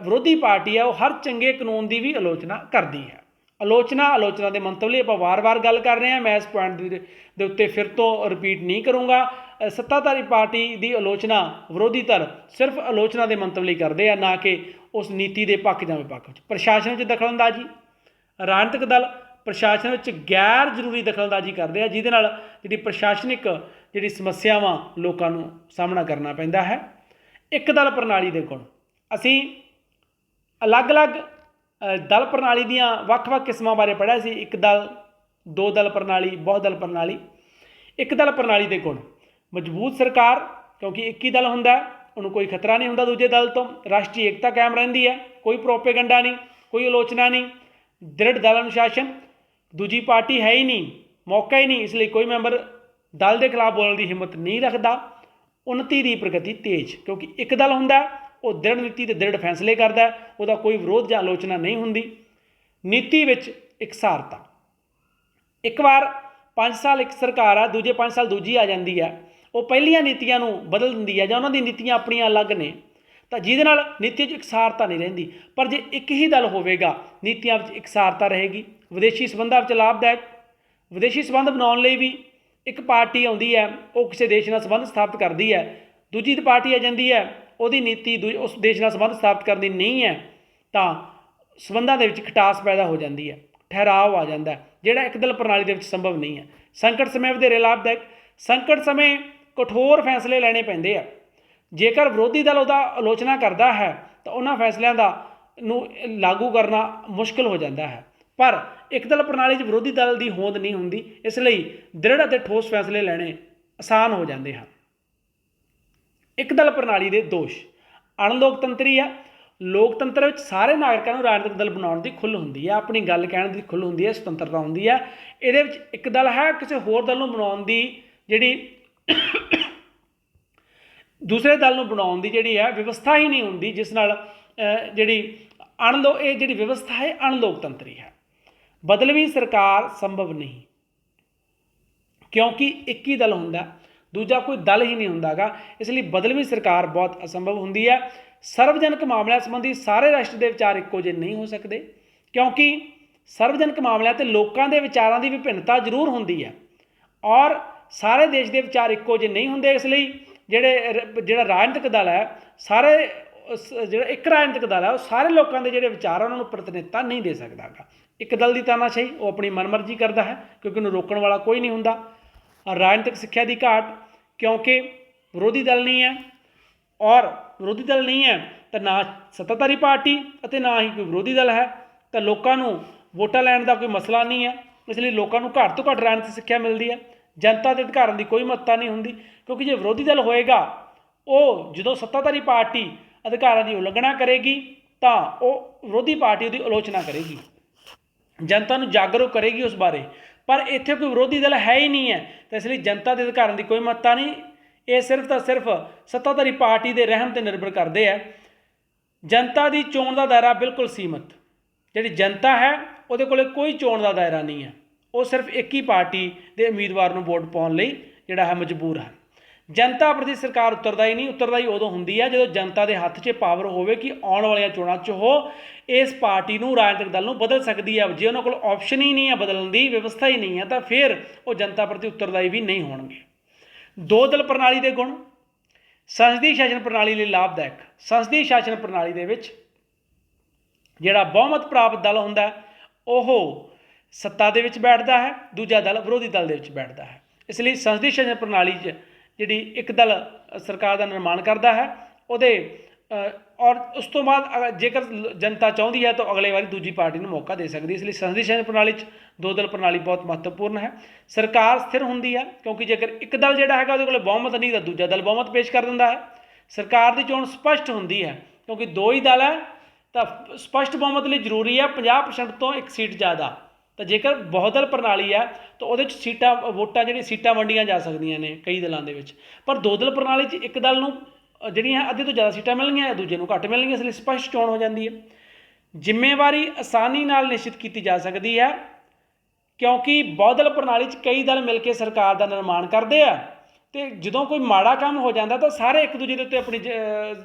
ਵਿਰੋਧੀ ਪਾਰਟੀ ਹੈ ਉਹ ਹਰ ਚੰਗੇ ਕਾਨੂੰਨ ਦੀ ਵੀ ਆਲੋਚਨਾ ਕਰਦੀ ਹੈ। ਆਲੋਚਨਾ ਆਲੋਚਨਾ ਦੇ ਮੰਤਵ ਲਈ ਆਪਾਂ ਵਾਰ-ਵਾਰ ਗੱਲ ਕਰ ਰਹੇ ਹਾਂ। ਮੈਂ ਇਸ ਪੁਆਇੰਟ ਦੇ ਦੇ ਉੱਤੇ ਫਿਰ ਤੋਂ ਰਿਪੀਟ ਨਹੀਂ ਕਰੂੰਗਾ। ਸੱਤਾਧਾਰੀ ਪਾਰਟੀ ਦੀ ਆਲੋਚਨਾ ਵਿਰੋਧੀ ਧਿਰ ਸਿਰਫ ਆਲੋਚਨਾ ਦੇ ਮੰਤਵ ਲਈ ਕਰਦੇ ਆ, ਨਾ ਕਿ ਉਸ ਨੀਤੀ ਦੇ ਪੱਖ ਜਾਂ ਵਿਪੱਖ ਵਿੱਚ। ਪ੍ਰਸ਼ਾਸਨ ਵਿੱਚ ਦਖਲਅੰਦਾਜ਼ੀ ਰਾਜਨੀਤਿਕ ਦਲ ਪ੍ਰਸ਼ਾਸਨ ਵਿੱਚ ਗੈਰ ਜ਼ਰੂਰੀ ਦਖਲਅੰਦਾਜ਼ੀ ਕਰਦੇ ਆ, ਜਿਹਦੇ ਨਾਲ ਜਿਹੜੀ ਪ੍ਰਸ਼ਾਸਨਿਕ ਜਿਹੜੀ ਸਮੱਸਿਆਵਾਂ ਲੋਕਾਂ ਨੂੰ ਸਾਹਮਣਾ ਕਰਨਾ ਪੈਂਦਾ ਹੈ। ਇੱਕ ਦਲ ਪ੍ਰਣਾਲੀ ਦੇ ਗੁਣ। ਅਸੀਂ ਅਲੱਗ-ਅਲੱਗ ਦਲ ਪ੍ਰਣਾਲੀ ਦੀਆਂ ਵੱਖ-ਵੱਖ ਕਿਸਮਾਂ ਬਾਰੇ ਪੜ੍ਹਿਆ ਸੀ। ਇੱਕ ਦਲ, ਦੋ ਦਲ ਪ੍ਰਣਾਲੀ, ਬਹੁ ਦਲ ਪ੍ਰਣਾਲੀ। ਇੱਕ ਦਲ ਪ੍ਰਣਾਲੀ ਦੇ ਗੁਣ। ਮਜ਼ਬੂਤ ਸਰਕਾਰ, ਕਿਉਂਕਿ ਇੱਕ ਹੀ ਦਲ ਹੁੰਦਾ, ਉਹਨੂੰ ਕੋਈ ਖਤਰਾ ਨਹੀਂ ਹੁੰਦਾ ਦੂਜੇ ਦਲ ਤੋਂ। ਰਾਸ਼ਟਰੀ ਏਕਤਾ ਕਾਇਮ ਰਹਿੰਦੀ ਹੈ, ਕੋਈ ਪ੍ਰੋਪੇਗੰਡਾ ਨਹੀਂ, ਕੋਈ ਆਲੋਚਨਾ ਨਹੀਂ। ਦ੍ਰਿੜ ਦਲ ਅਨੁਸ਼ਾਸਨ ਦੂਜੀ ਪਾਰਟੀ ਹੈ ਹੀ ਨਹੀਂ, ਮੌਕਾ ਹੀ ਨਹੀਂ, ਇਸ ਲਈ ਕੋਈ ਮੈਂਬਰ ਦਲ ਦੇ ਖਿਲਾਫ ਬੋਲਣ ਦੀ ਹਿੰਮਤ ਨਹੀਂ ਰੱਖਦਾ। ਉન્નਤੀ ਦੀ ਪ੍ਰਗਤੀ ਤੇਜ਼, ਕਿਉਂਕਿ ਇੱਕ ਦਲ ਹੁੰਦਾ, ਉਹ ਦ੍ਰਿੜ ਨੀਤੀ ਤੇ ਦ੍ਰਿੜ ਫੈਸਲੇ ਕਰਦਾ, ਉਹਦਾ ਕੋਈ ਵਿਰੋਧ ਜਾਂ ਆਲੋਚਨਾ ਨਹੀਂ ਹੁੰਦੀ। ਨੀਤੀ ਵਿੱਚ ਇਕਸਾਰਤਾ। ਇੱਕ ਵਾਰ 5 ਸਾਲ ਇੱਕ ਸਰਕਾਰ ਆ, ਦੂਜੇ 5 ਸਾਲ ਦੂਜੀ ਆ ਜਾਂਦੀ ਹੈ ਉਹ ਪਹਿਲੀਆਂ ਨੀਤੀਆਂ ਨੂੰ ਬਦਲ ਦਿੰਦੀ ਹੈ ਜਾਂ ਉਹਨਾਂ ਦੀ ਨੀਤੀਆਂ ਆਪਣੀਆਂ ਅਲੱਗ ਨੇ, ਤਾਂ ਜਿਹਦੇ ਨਾਲ ਨੀਤੀ 'ਚ ਇਕਸਾਰਤਾ ਨਹੀਂ ਰਹਿੰਦੀ। ਪਰ ਜੇ ਇੱਕ ਹੀ ਦਲ ਹੋਵੇਗਾ, ਨੀਤੀਆਂ ਵਿੱਚ ਇਕਸਾਰਤਾ ਰਹੇਗੀ। ਵਿਦੇਸ਼ੀ ਸੰਬੰਧਾਂ ਵਿੱਚ ਲਾਭਦਾਇਕ, ਵਿਦੇਸ਼ੀ ਸੰਬੰਧ ਬਣਾਉਣ ਲਈ ਵੀ ਇੱਕ ਪਾਰਟੀ ਆਉਂਦੀ ਹੈ, ਉਹ ਕਿਸੇ ਦੇਸ਼ ਨਾਲ ਸੰਬੰਧ ਸਥਾਪਿਤ ਕਰਦੀ ਹੈ, ਦੂਜੀ ਪਾਰਟੀ ਆ ਜਾਂਦੀ ਹੈ, ਉਹਦੀ ਨੀਤੀ ਦੂ- ਉਸ ਦੇਸ਼ ਨਾਲ ਸੰਬੰਧ ਸਥਾਪਿਤ ਕਰਨ ਦੀ ਨਹੀਂ ਹੈ, ਤਾਂ ਸੰਬੰਧਾਂ ਦੇ ਵਿੱਚ ਖਟਾਸ ਪੈਦਾ ਹੋ ਜਾਂਦੀ ਹੈ, ਠਹਿਰਾਵ ਆ ਜਾਂਦਾ ਜਿਹੜਾ ਇੱਕ ਦਲ ਪ੍ਰਣਾਲੀ ਦੇ ਵਿੱਚ ਸੰਭਵ ਨਹੀਂ ਹੈ। ਸੰਕਟ ਸਮੇਂ ਵਧੇਰੇ ਲਾਭਦਾਇਕ, ਸੰਕਟ ਸਮੇਂ ਕਠੋਰ ਫੈਸਲੇ ਲੈਣੇ ਪੈਂਦੇ ਆ। ਜੇਕਰ ਵਿਰੋਧੀ ਦਲ ਉਹਦਾ ਆਲੋਚਨਾ ਕਰਦਾ ਹੈ, ਤਾਂ ਉਹਨਾਂ ਫੈਸਲਿਆਂ ਦਾ ਨੂੰ ਲਾਗੂ ਕਰਨਾ ਮੁਸ਼ਕਲ ਹੋ ਜਾਂਦਾ ਹੈ। ਪਰ ਇੱਕ ਦਲ ਪ੍ਰਣਾਲੀ 'ਚ ਵਿਰੋਧੀ ਦਲ ਦੀ ਹੋਂਦ ਨਹੀਂ ਹੁੰਦੀ, ਇਸ ਲਈ ਦ੍ਰਿੜ ਅਤੇ ਠੋਸ ਫੈਸਲੇ ਲੈਣੇ ਆਸਾਨ ਹੋ ਜਾਂਦੇ ਹਨ। ਇੱਕ ਦਲ ਪ੍ਰਣਾਲੀ ਦੇ ਦੋਸ਼। ਅਣਲੋਕਤੰਤਰੀ ਆ। ਲੋਕਤੰਤਰ ਵਿੱਚ ਸਾਰੇ ਨਾਗਰਿਕਾਂ ਨੂੰ ਰਾਜਨੀਤਿਕ ਦਲ ਬਣਾਉਣ ਦੀ ਖੁੱਲ੍ਹ ਹੁੰਦੀ ਹੈ ਆਪਣੀ ਗੱਲ ਕਹਿਣ ਦੀ ਖੁੱਲ੍ਹ ਹੁੰਦੀ ਹੈ ਸੁਤੰਤਰਤਾ ਹੁੰਦੀ ਹੈ ਇਹਦੇ ਵਿੱਚ ਇੱਕ ਦਲ ਹੈ, ਕਿਸੇ ਹੋਰ ਦਲ ਨੂੰ ਬਣਾਉਣ ਦੀ ਜਿਹੜੀ ਦੂਸਰੇ ਦਲ ਨੂੰ ਬਣਾਉਣ ਦੀ ਜਿਹੜੀ ਹੈ ਵਿਵਸਥਾ ਹੀ ਨਹੀਂ ਹੁੰਦੀ, ਜਿਸ ਨਾਲ ਜਿਹੜੀ ਅਣਲੋ, ਇਹ ਜਿਹੜੀ ਵਿਵਸਥਾ ਹੈ ਅਣਲੋਕਤੰਤਰੀ ਹੈ। ਬਦਲਵੀਂ ਸਰਕਾਰ ਸੰਭਵ ਨਹੀਂ। ਕਿਉਂਕਿ ਇੱਕ ਹੀ ਦਲ ਹੁੰਦਾ, ਦੂਜਾ ਕੋਈ ਦਲ ਹੀ ਨਹੀਂ ਹੁੰਦਾਗਾ। ਇਸ ਲਈ ਬਦਲਵੀਂ ਸਰਕਾਰ ਬਹੁਤ ਅਸੰਭਵ ਹੁੰਦੀ ਹੈ। ਸਰਵਜਨਕ ਮਾਮਲਿਆਂ ਸੰਬੰਧੀ ਸਾਰੇ ਰਾਸ਼ਟਰ ਦੇ ਵਿਚਾਰ ਇੱਕੋ ਜਿਹੇ ਨਹੀਂ ਹੋ ਸਕਦੇ। ਕਿਉਂਕਿ ਸਰਵਜਨਕ ਮਾਮਲਿਆਂ ਤੇ ਲੋਕਾਂ ਦੇ ਵਿਚਾਰਾਂ ਦੀ ਵਿਭਿੰਨਤਾ ਜ਼ਰੂਰ ਹੁੰਦੀ ਹੈ। ਔਰ ਸਾਰੇ ਦੇਸ਼ ਦੇ ਵਿਚਾਰ ਇੱਕੋ ਜਿਹੇ ਨਹੀਂ ਹੁੰਦੇ ਇਸ ਲਈ ਜਿਹੜੇ ਜਿਹੜਾ ਰਾਜਨੀਤਿਕ ਦਲ ਹੈ, ਸਾਰੇ ਉਸ- ਜਿਹੜਾ ਇੱਕ ਰਾਜਨੀਤਿਕ ਦਲ ਹੈ ਉਹ ਸਾਰੇ ਲੋਕਾਂ ਦੇ ਜਿਹੜੇ ਵਿਚਾਰ ਆ, ਉਹਨਾਂ ਨੂੰ ਪ੍ਰਤੀਨਿਧਤਾ ਨਹੀਂ ਦੇ ਸਕਦਾਗਾ ਇੱਕ ਦਲ ਦੀ ਤਾਨਾਸ਼ਾਹੀ, ਉਹ ਆਪਣੀ ਮਨਮਰਜ਼ੀ ਕਰਦਾ ਹੈ, ਕਿਉਂਕਿ ਉਹਨੂੰ ਰੋਕਣ ਵਾਲਾ ਕੋਈ ਨਹੀਂ ਹੁੰਦਾ। ਰਾਜਨੀਤਿਕ ਸਿੱਖਿਆ ਦੀ ਘਾਟ, ਕਿਉਂਕਿ ਵਿਰੋਧੀ ਦਲ ਨਹੀਂ ਹੈ, ਔਰ ਵਿਰੋਧੀ ਦਲ ਨਹੀਂ ਹੈ, ਤਾਂ ਨਾ ਸੱਤਾਧਾਰੀ ਪਾਰਟੀ ਅਤੇ ਨਾ ਹੀ ਕੋਈ ਵਿਰੋਧੀ ਦਲ ਹੈ, ਤਾਂ ਲੋਕਾਂ ਨੂੰ ਵੋਟਾਂ ਲੈਣ ਦਾ ਕੋਈ ਮਸਲਾ ਨਹੀਂ ਹੈ। ਇਸ ਲਈ ਲੋਕਾਂ ਨੂੰ ਘੱਟ ਤੋਂ ਘੱਟ ਰਾਜਨੀਤਿਕ ਸਿੱਖਿਆ ਮਿਲਦੀ ਹੈ। ਜਨਤਾ ਦੇ ਅਧਿਕਾਰਾਂ ਦੀ ਕੋਈ ਮਹੱਤਤਾ ਨਹੀਂ ਹੁੰਦੀ, ਕਿਉਂਕਿ ਜੇ ਵਿਰੋਧੀ ਦਲ ਹੋਏਗਾ, ਉਹ ਜਦੋਂ ਸੱਤਾਧਾਰੀ ਪਾਰਟੀ ਅਧਿਕਾਰਾਂ ਦੀ ਉਲੰਘਣਾ ਕਰੇਗੀ ਤਾਂ ਉਹ ਵਿਰੋਧੀ ਪਾਰਟੀ ਉਹਦੀ ਆਲੋਚਨਾ ਕਰੇਗੀ। ਜਨਤਾ ਨੂੰ ਜਾਗਰੂਕ ਕਰੇਗੀ ਉਸ ਬਾਰੇ। ਪਰ ਇੱਥੇ ਕੋਈ ਵਿਰੋਧੀ ਦਲ ਹੈ ਹੀ ਨਹੀਂ ਹੈ, ਤਾਂ ਇਸ ਲਈ ਜਨਤਾ ਦੇ ਅਧਿਕਾਰਾਂ ਦੀ ਕੋਈ ਮਹੱਤਤਾ ਨਹੀਂ। ਇਹ ਸਿਰਫ ਤਾਂ ਸਿਰਫ ਸੱਤਾਧਾਰੀ ਪਾਰਟੀ ਦੇ ਰਹਿਮ ਤੇ ਨਿਰਭਰ ਕਰਦੇ ਆ। ਜਨਤਾ ਦੀ ਚੋਣ ਦਾ ਦਾਇਰਾ ਬਿਲਕੁਲ ਸੀਮਤ। ਜਿਹੜੀ ਜਨਤਾ ਹੈ, ਉਹਦੇ ਕੋਲੇ ਕੋਈ ਚੋਣ ਦਾ ਦਾਇਰਾ ਨਹੀਂ ਹੈ। ਉਹ ਸਿਰਫ ਇੱਕ ਹੀ ਪਾਰਟੀ ਦੇ ਉਮੀਦਵਾਰ ਨੂੰ ਵੋਟ ਪਾਉਣ ਲਈ ਜਿਹੜਾ ਹੈ ਮਜਬੂਰ ਹੈ ਜਨਤਾ ਪ੍ਰਤੀ ਸਰਕਾਰ ਉਤਰਦਾ ਹੀ ਨਹੀਂ, ਉਤਰਦਾ ਹੀ ਉਦੋਂ ਹੁੰਦੀ ਹੈ ਜਦੋਂ ਜਨਤਾ ਦੇ ਹੱਥ 'ਚ ਪਾਵਰ ਹੋਵੇ ਕਿ ਆਉਣ ਵਾਲੀਆਂ ਚੋਣਾਂ 'ਚ ਉਹ ਇਸ ਪਾਰਟੀ ਨੂੰ, ਰਾਜਨੀਤਿਕ ਦਲ ਨੂੰ ਬਦਲ ਸਕਦੀ ਹੈ ਜੇ ਉਹਨਾਂ ਕੋਲ ਆਪਸ਼ਨ ਹੀ ਨਹੀਂ ਹੈ ਬਦਲਣ ਦੀ, ਵਿਵਸਥਾ ਹੀ ਨਹੀਂ ਹੈ ਤਾਂ ਫਿਰ ਉਹ ਜਨਤਾ ਪ੍ਰਤੀ ਉਤਰਦਾਈ ਵੀ ਨਹੀਂ ਹੋਣਗੇ। ਦੋ ਦਲ ਪ੍ਰਣਾਲੀ ਦੇ ਗੁਣ, ਸੰਸਦੀ ਸ਼ਾਸਨ ਪ੍ਰਣਾਲੀ ਲਈ ਲਾਭਦਾਇਕ। ਸੰਸਦੀ ਸ਼ਾਸਨ ਪ੍ਰਣਾਲੀ ਦੇ ਵਿੱਚ ਜਿਹੜਾ ਬਹੁਮਤ ਪ੍ਰਾਪਤ ਦਲ ਹੁੰਦਾ, ਉਹ ਸੱਤਾ ਦੇ ਵਿੱਚ ਬੈਠਦਾ ਹੈ, ਦੂਜਾ ਦਲ ਵਿਰੋਧੀ ਦਲ ਦੇ ਵਿੱਚ ਬੈਠਦਾ ਹੈ। ਇਸ ਲਈ ਸੰਸਦੀ ਸ਼ਾਸਨ ਪ੍ਰਣਾਲੀ 'ਚ ਜਿਹੜੀ ਇੱਕ ਦਲ ਸਰਕਾਰ ਦਾ ਨਿਰਮਾਣ ਕਰਦਾ ਹੈ, ਉਹਦੇ ਔਰ ਉਸ ਤੋਂ ਬਾਅਦ ਅਗਰ ਜੇਕਰ ਜਨਤਾ ਚਾਹੁੰਦੀ ਹੈ ਤਾਂ ਅਗਲੇ ਵਾਰੀ ਦੂਜੀ ਪਾਰਟੀ ਨੂੰ ਮੌਕਾ ਦੇ ਸਕਦੀ ਇਸ ਲਈ ਸੰਸਦੀ ਸ਼ਾਸਨ ਪ੍ਰਣਾਲੀ 'ਚ ਦੋ ਦਲ ਪ੍ਰਣਾਲੀ ਬਹੁਤ ਮਹੱਤਵਪੂਰਨ ਹੈ। ਸਰਕਾਰ ਸਥਿਰ ਹੁੰਦੀ ਹੈ ਕਿਉਂਕਿ ਜੇਕਰ ਇੱਕ ਦਲ ਜਿਹੜਾ ਹੈਗਾ ਉਹਦੇ ਕੋਲ ਬਹੁਮਤ ਨਹੀਂ ਤਾਂ ਦੂਜਾ ਦਲ ਬਹੁਮਤ ਪੇਸ਼ ਕਰ ਦਿੰਦਾ ਹੈ। ਸਰਕਾਰ ਦੀ ਚੋਣ ਸਪਸ਼ਟ ਹੁੰਦੀ ਹੈ ਕਿਉਂਕਿ ਦੋ ਹੀ ਦਲ ਹੈ ਤਾਂ ਸਪਸ਼ਟ ਬਹੁਮਤ ਲਈ ਜ਼ਰੂਰੀ ਹੈ 50% ਤੋਂ ਇੱਕ ਸੀਟ ਜ਼ਿਆਦਾ। ਤਾਂ ਜੇਕਰ ਬਹੁਦਲ ਪ੍ਰਣਾਲੀ ਹੈ ਤਾਂ ਉਹਦੇ 'ਚ ਸੀਟਾਂ, ਵੋਟਾਂ ਜਿਹੜੀਆਂ ਸੀਟਾਂ ਵੰਡੀਆਂ ਜਾ ਸਕਦੀਆਂ ਨੇ ਕਈ ਦਲਾਂ ਦੇ ਵਿੱਚ। ਪਰ ਦੋ ਦਲ ਪ੍ਰਣਾਲੀ 'ਚ ਇੱਕ ਦਲ ਨੂੰ ਜਿਹੜੀਆਂ ਅੱਧੇ ਤੋਂ ਜ਼ਿਆਦਾ ਸੀਟਾਂ ਮਿਲਣਗੀਆਂ ਦੂਜੇ ਨੂੰ ਘੱਟ ਮਿਲਣਗੀਆਂ, ਇਸ ਲਈ ਸਪਸ਼ਟ ਚੋਣ ਹੋ ਜਾਂਦੀ ਹੈ। ਜ਼ਿੰਮੇਵਾਰੀ ਆਸਾਨੀ ਨਾਲ ਨਿਸ਼ਚਿਤ ਕੀਤੀ ਜਾ ਸਕਦੀ ਹੈ, ਕਿਉਂਕਿ ਬਹੁਦਲ ਪ੍ਰਣਾਲੀ 'ਚ ਕਈ ਦਲ ਮਿਲ ਕੇ ਸਰਕਾਰ ਦਾ ਨਿਰਮਾਣ ਕਰਦੇ ਆ। ਤੇ ਜਦੋਂ ਕੋਈ ਮਾੜਾ ਕੰਮ ਹੋ ਜਾਂਦਾ ਤਾਂ ਸਾਰੇ ਇੱਕ ਦੂਜੇ ਦੇ ਉੱਤੇ ਆਪਣੀ ਜ-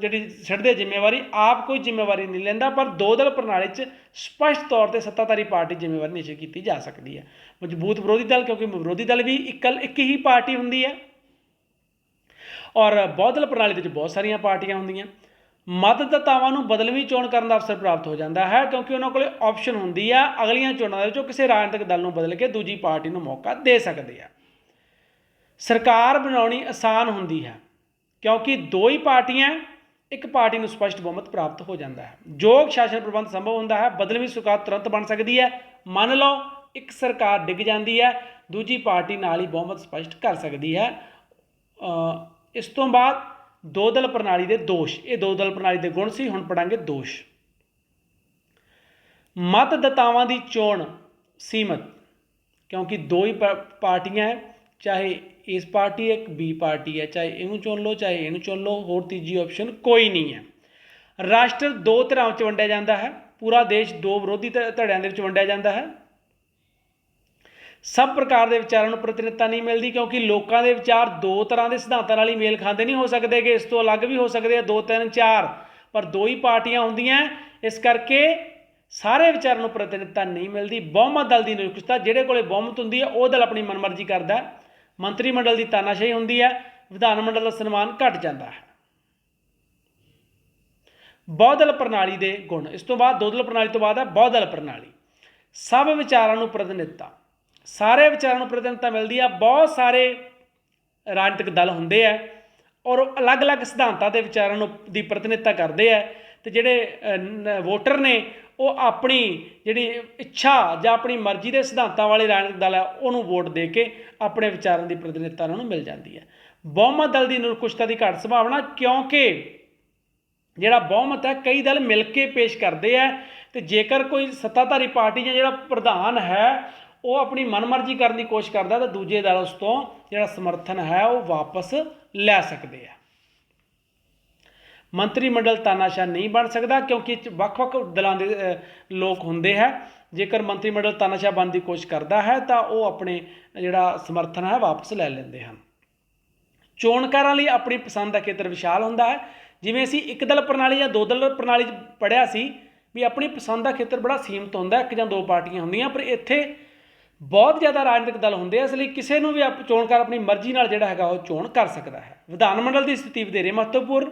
ਜਿਹੜੀ ਛੱਡਦੇ ਜ਼ਿੰਮੇਵਾਰੀ, ਆਪ ਕੋਈ ਜ਼ਿੰਮੇਵਾਰੀ ਨਹੀਂ ਲੈਂਦਾ, ਪਰ ਦੋ ਦਲ ਪ੍ਰਣਾਲੀ 'ਚ ਸਪਸ਼ਟ ਤੌਰ ਤੇ ਸੱਤਾਧਾਰੀ ਪਾਰਟੀ ਜ਼ਿੰਮੇਵਾਰੀ ਨਿਸ਼ਚਿਤ ਕੀਤੀ ਜਾ ਸਕਦੀ ਹੈ। ਮਜ਼ਬੂਤ ਵਿਰੋਧੀ ਦਲ, ਕਿਉਂਕਿ ਵਿਰੋਧੀ ਦਲ ਵੀ ਇਕੱਲ, ਇੱਕ ਹੀ ਪਾਰਟੀ ਹੁੰਦੀ ਹੈ। ਔਰ ਬਹੁਦਲ ਪ੍ਰਣਾਲੀ ਵਿੱਚ ਬਹੁਤ ਸਾਰੀਆਂ ਪਾਰਟੀਆਂ ਹੁੰਦੀਆਂ। ਮਤਦਾਤਾਵਾਂ ਨੂੰ ਬਦਲਵੀਂ ਚੋਣ ਕਰਨ ਦਾ ਅਵਸਰ ਪ੍ਰਾਪਤ ਹੋ ਜਾਂਦਾ ਹੈ, ਕਿਉਂਕਿ ਉਹਨਾਂ ਕੋਲੇ ਆਪਸ਼ਨ ਹੁੰਦੀ ਆ ਅਗਲੀਆਂ ਚੋਣਾਂ ਦੇ ਵਿੱਚ ਉਹ ਕਿਸੇ ਰਾਜਨੀਤਿਕ ਦਲ ਨੂੰ ਬਦਲ ਕੇ ਦੂਜੀ ਪਾਰਟੀ ਨੂੰ ਮੌਕਾ ਦੇ ਸਕਦੇ ਆ। ਸਰਕਾਰ ਬਣਾਉਣੀ ਆਸਾਨ ਹੁੰਦੀ ਹੈ, ਕਿਉਂਕਿ ਦੋ ਹੀ ਪਾਰਟੀਆਂ ਇੱਕ ਪਾਰਟੀ ਨੂੰ ਸਪਸ਼ਟ ਬਹੁਮਤ ਪ੍ਰਾਪਤ ਹੋ ਜਾਂਦਾ ਹੈ। ਯੋਗ ਸ਼ਾਸਨ ਪ੍ਰਬੰਧ ਸੰਭਵ ਹੁੰਦਾ ਹੈ, ਬਦਲਵੀਂ ਸਰਕਾਰ ਤੁਰੰਤ ਬਣ ਸਕਦੀ ਹੈ। ਮੰਨ ਲਓ, ਇੱਕ ਸਰਕਾਰ ਡਿੱਗ ਜਾਂਦੀ ਹੈ, ਦੂਜੀ ਪਾਰਟੀ ਨਾਲ ਹੀ ਬਹੁਮਤ ਸਪਸ਼ਟ ਕਰ ਸਕਦੀ ਹੈ। ਇਸ ਤੋਂ ਬਾਅਦ ਦੋ ਦਲ ਪ੍ਰਣਾਲੀ ਦੇ ਦੋਸ਼। ਇਹ ਦੋ ਦਲ ਪ੍ਰਣਾਲੀ ਦੇ ਗੁਣ ਸੀ, ਹੁਣ ਪੜਾਂਗੇ ਦੋਸ਼। ਮਤਦਾਤਾਵਾਂ ਦੀ ਚੋਣ ਸੀਮਤ, ਕਿਉਂਕਿ ਦੋ ਹੀ ਪਾ- ਪਾਰਟੀਆਂ ਹੈ ਚਾਹੇ ਇਸ ਪਾਰਟੀ ਹੈ ਇੱਕ ਬੀ ਪਾਰਟੀ ਹੈ, ਚਾਹੇ ਇਹਨੂੰ ਚੁਣ ਲਓ, ਚਾਹੇ ਇਹਨੂੰ ਚੁਣ ਲਓ, ਹੋਰ ਤੀਜੀ ਆਪਸ਼ਨ ਕੋਈ ਨਹੀਂ ਹੈ। ਰਾਸ਼ਟਰ ਦੋ ਧਿਰਾਂ ਵਿੱਚ ਵੰਡਿਆ ਜਾਂਦਾ ਹੈ, ਪੂਰਾ ਦੇਸ਼ ਦੋ ਵਿਰੋਧੀ ਧਿ- ਧੜਿਆਂ ਦੇ ਵਿੱਚ ਵੰਡਿਆ ਜਾਂਦਾ ਹੈ। ਸਭ ਪ੍ਰਕਾਰ ਦੇ ਵਿਚਾਰਾਂ ਨੂੰ ਪ੍ਰਤੀਨਿਧਤਾ ਨਹੀਂ ਮਿਲਦੀ ਕਿਉਂਕਿ ਲੋਕਾਂ ਦੇ ਵਿਚਾਰ ਦੋ ਤਰ੍ਹਾਂ ਦੇ ਸਿਧਾਂਤਾਂ ਨਾਲ ਹੀ ਮੇਲ ਖਾਂਦੇ ਨਹੀਂ ਹੋ ਸਕਦੇ ਕਿ ਇਸ ਤੋਂ ਅਲੱਗ ਵੀ ਹੋ ਸਕਦੇ ਆ, ਦੋ, ਤਿੰਨ, ਚਾਰ, ਪਰ ਦੋ ਹੀ ਪਾਰਟੀਆਂ ਹੁੰਦੀਆਂ ਇਸ ਕਰਕੇ ਸਾਰੇ ਵਿਚਾਰਾਂ ਨੂੰ ਪ੍ਰਤੀਨਿਧਤਾ ਨਹੀਂ ਮਿਲਦੀ। ਬਹੁਮਤ ਦਲ ਦੀ ਨਿਯੁਕਤਤਾ ਜਿਹੜੇ ਕੋਲੇ ਬਹੁਮਤ ਹੁੰਦੀ ਹੈ, ਉਹ ਦਲ ਆਪਣੀ ਮਨਮਰਜ਼ੀ ਕਰਦਾ ਮੰਤਰੀ ਮੰਡਲ ਦੀ ਤਾਨਾਸ਼ਾਹੀ ਹੁੰਦੀ ਹੈ, ਵਿਧਾਨ ਮੰਡਲ ਦਾ ਸਨਮਾਨ ਘਟ ਜਾਂਦਾ ਹੈ। ਬਹੁਦਲ ਪ੍ਰਣਾਲੀ ਦੇ ਗੁਣ, ਇਸ ਤੋਂ ਬਾਅਦ ਦੋਦਲ ਪ੍ਰਣਾਲੀ ਤੋਂ ਬਾਅਦ ਹੈ ਬਹੁਦਲ ਪ੍ਰਣਾਲੀ। ਸਭ ਵਿਚਾਰਾਂ ਨੂੰ ਪ੍ਰਤੀਨਿਧਤਾ। ਸਾਰੇ ਵਿਚਾਰਾਂ ਨੂੰ ਪ੍ਰਤੀਨਿਧਤਾ ਮਿਲਦੀ ਆ ਬਹੁਤ ਸਾਰੇ ਰਾਜਨੀਤਿਕ ਦਲ ਹੁੰਦੇ ਆ ਔਰ ਉਹ ਅਲੱਗ-ਅਲੱਗ ਸਿਧਾਂਤਾਂ ਦੇ ਵਿਚਾਰਾਂ ਨੂੰ ਦੀ ਪ੍ਰਤੀਨਿਧਤਾ ਕਰਦੇ ਆ ਤੇ ਜਿਹੜੇ ਵੋਟਰ ਨੇ ਉਹ ਆਪਣੀ ਜਿਹੜੀ ਇੱਛਾ ਜਾਂ ਆਪਣੀ ਮਰਜ਼ੀ ਦੇ ਸਿਧਾਂਤਾਂ ਵਾਲੇ ਰਾਜਨੀਤਿਕ ਦਲ ਹੈ, ਉਹਨੂੰ ਵੋਟ ਦੇ ਕੇ ਆਪਣੇ ਵਿਚਾਰਾਂ ਦੀ ਪ੍ਰਤੀਨਿਧਤਾ ਉਹਨਾਂ ਨੂੰ ਮਿਲ ਜਾਂਦੀ ਹੈ। ਬਹੁਮਤ ਦਲ ਦੀ ਨਿਰਕੁਸ਼ਤਾ ਦੀ ਘੱਟ ਸੰਭਾਵਨਾ ਕਿਉਂਕਿ ਜਿਹੜਾ ਬਹੁਮਤ ਹੈ, ਕਈ ਦਲ ਮਿਲ ਕੇ ਪੇਸ਼ ਕਰਦੇ ਆ ਤੇ ਜੇਕਰ ਕੋਈ ਸੱਤਾਧਾਰੀ ਪਾਰਟੀ ਜਾਂ ਜਿਹੜਾ ਪ੍ਰਧਾਨ ਹੈ, ਉਹ ਆਪਣੀ ਮਨਮਰਜ਼ੀ ਕਰਨ ਦੀ ਕੋਸ਼ਿਸ਼ ਕਰਦਾ ਤਾਂ ਦੂਜੇ ਦਲ ਉਸ ਤੋਂ ਜਿਹੜਾ ਸਮਰਥਨ ਹੈ, ਉਹ ਵਾਪਸ ਲੈ ਸਕਦੇ ਆ। ਮੰਤਰੀ ਮੰਡਲ ਤਾਨਾਸ਼ਾਹ ਨਹੀਂ ਬਣ ਸਕਦਾ ਕਿਉਂਕਿ ਵੱਖ-ਵੱਖ ਦਲਾਂ ਦੇ ਲੋਕ ਹੁੰਦੇ ਹੈ। ਜੇਕਰ ਮੰਤਰੀ ਮੰਡਲ ਤਾਨਾਸ਼ਾਹ ਬਣਨ ਦੀ ਕੋਸ਼ਿਸ਼ ਕਰਦਾ ਹੈ, ਤਾਂ ਉਹ ਆਪਣੇ ਜਿਹੜਾ ਸਮਰਥਨ ਹੈ, ਵਾਪਸ ਲੈ ਲੈਂਦੇ ਹਨ। ਚੋਣਕਾਰਾਂ ਲਈ ਆਪਣੀ ਪਸੰਦ ਦਾ ਖੇਤਰ ਵਿਸ਼ਾਲ ਹੁੰਦਾ ਹੈ। ਜਿਵੇਂ ਅਸੀਂ ਇੱਕ ਦਲ ਪ੍ਰਣਾਲੀ ਜਾਂ ਦੋ ਦਲ ਪ੍ਰਣਾਲੀ 'ਚ ਪੜਿਆ ਸੀ ਵੀ ਆਪਣੀ ਪਸੰਦ ਦਾ ਖੇਤਰ ਬੜਾ ਸੀਮਤ ਹੁੰਦਾ ਇੱਕ ਜਾਂ ਦੋ ਪਾਰਟੀਆਂ ਹੁੰਦੀਆਂ, ਪਰ ਇੱਥੇ ਬਹੁਤ ਜ਼ਿਆਦਾ ਰਾਜਨੀਤਿਕ ਦਲ ਹੁੰਦੇ ਆ, ਇਸ ਲਈ ਕਿਸੇ ਨੂੰ ਵੀ ਆਪ ਚੋਣਕਾਰ ਆਪਣੀ ਮਰਜ਼ੀ ਨਾਲ ਜਿਹੜਾ ਹੈਗਾ ਉਹ ਚੋਣ ਕਰ ਸਕਦਾ ਹੈ। ਵਿਧਾਨ ਮੰਡਲ ਦੀ ਸਥਿਤੀ ਵਧੇਰੇ ਮਹੱਤਵਪੂਰਨ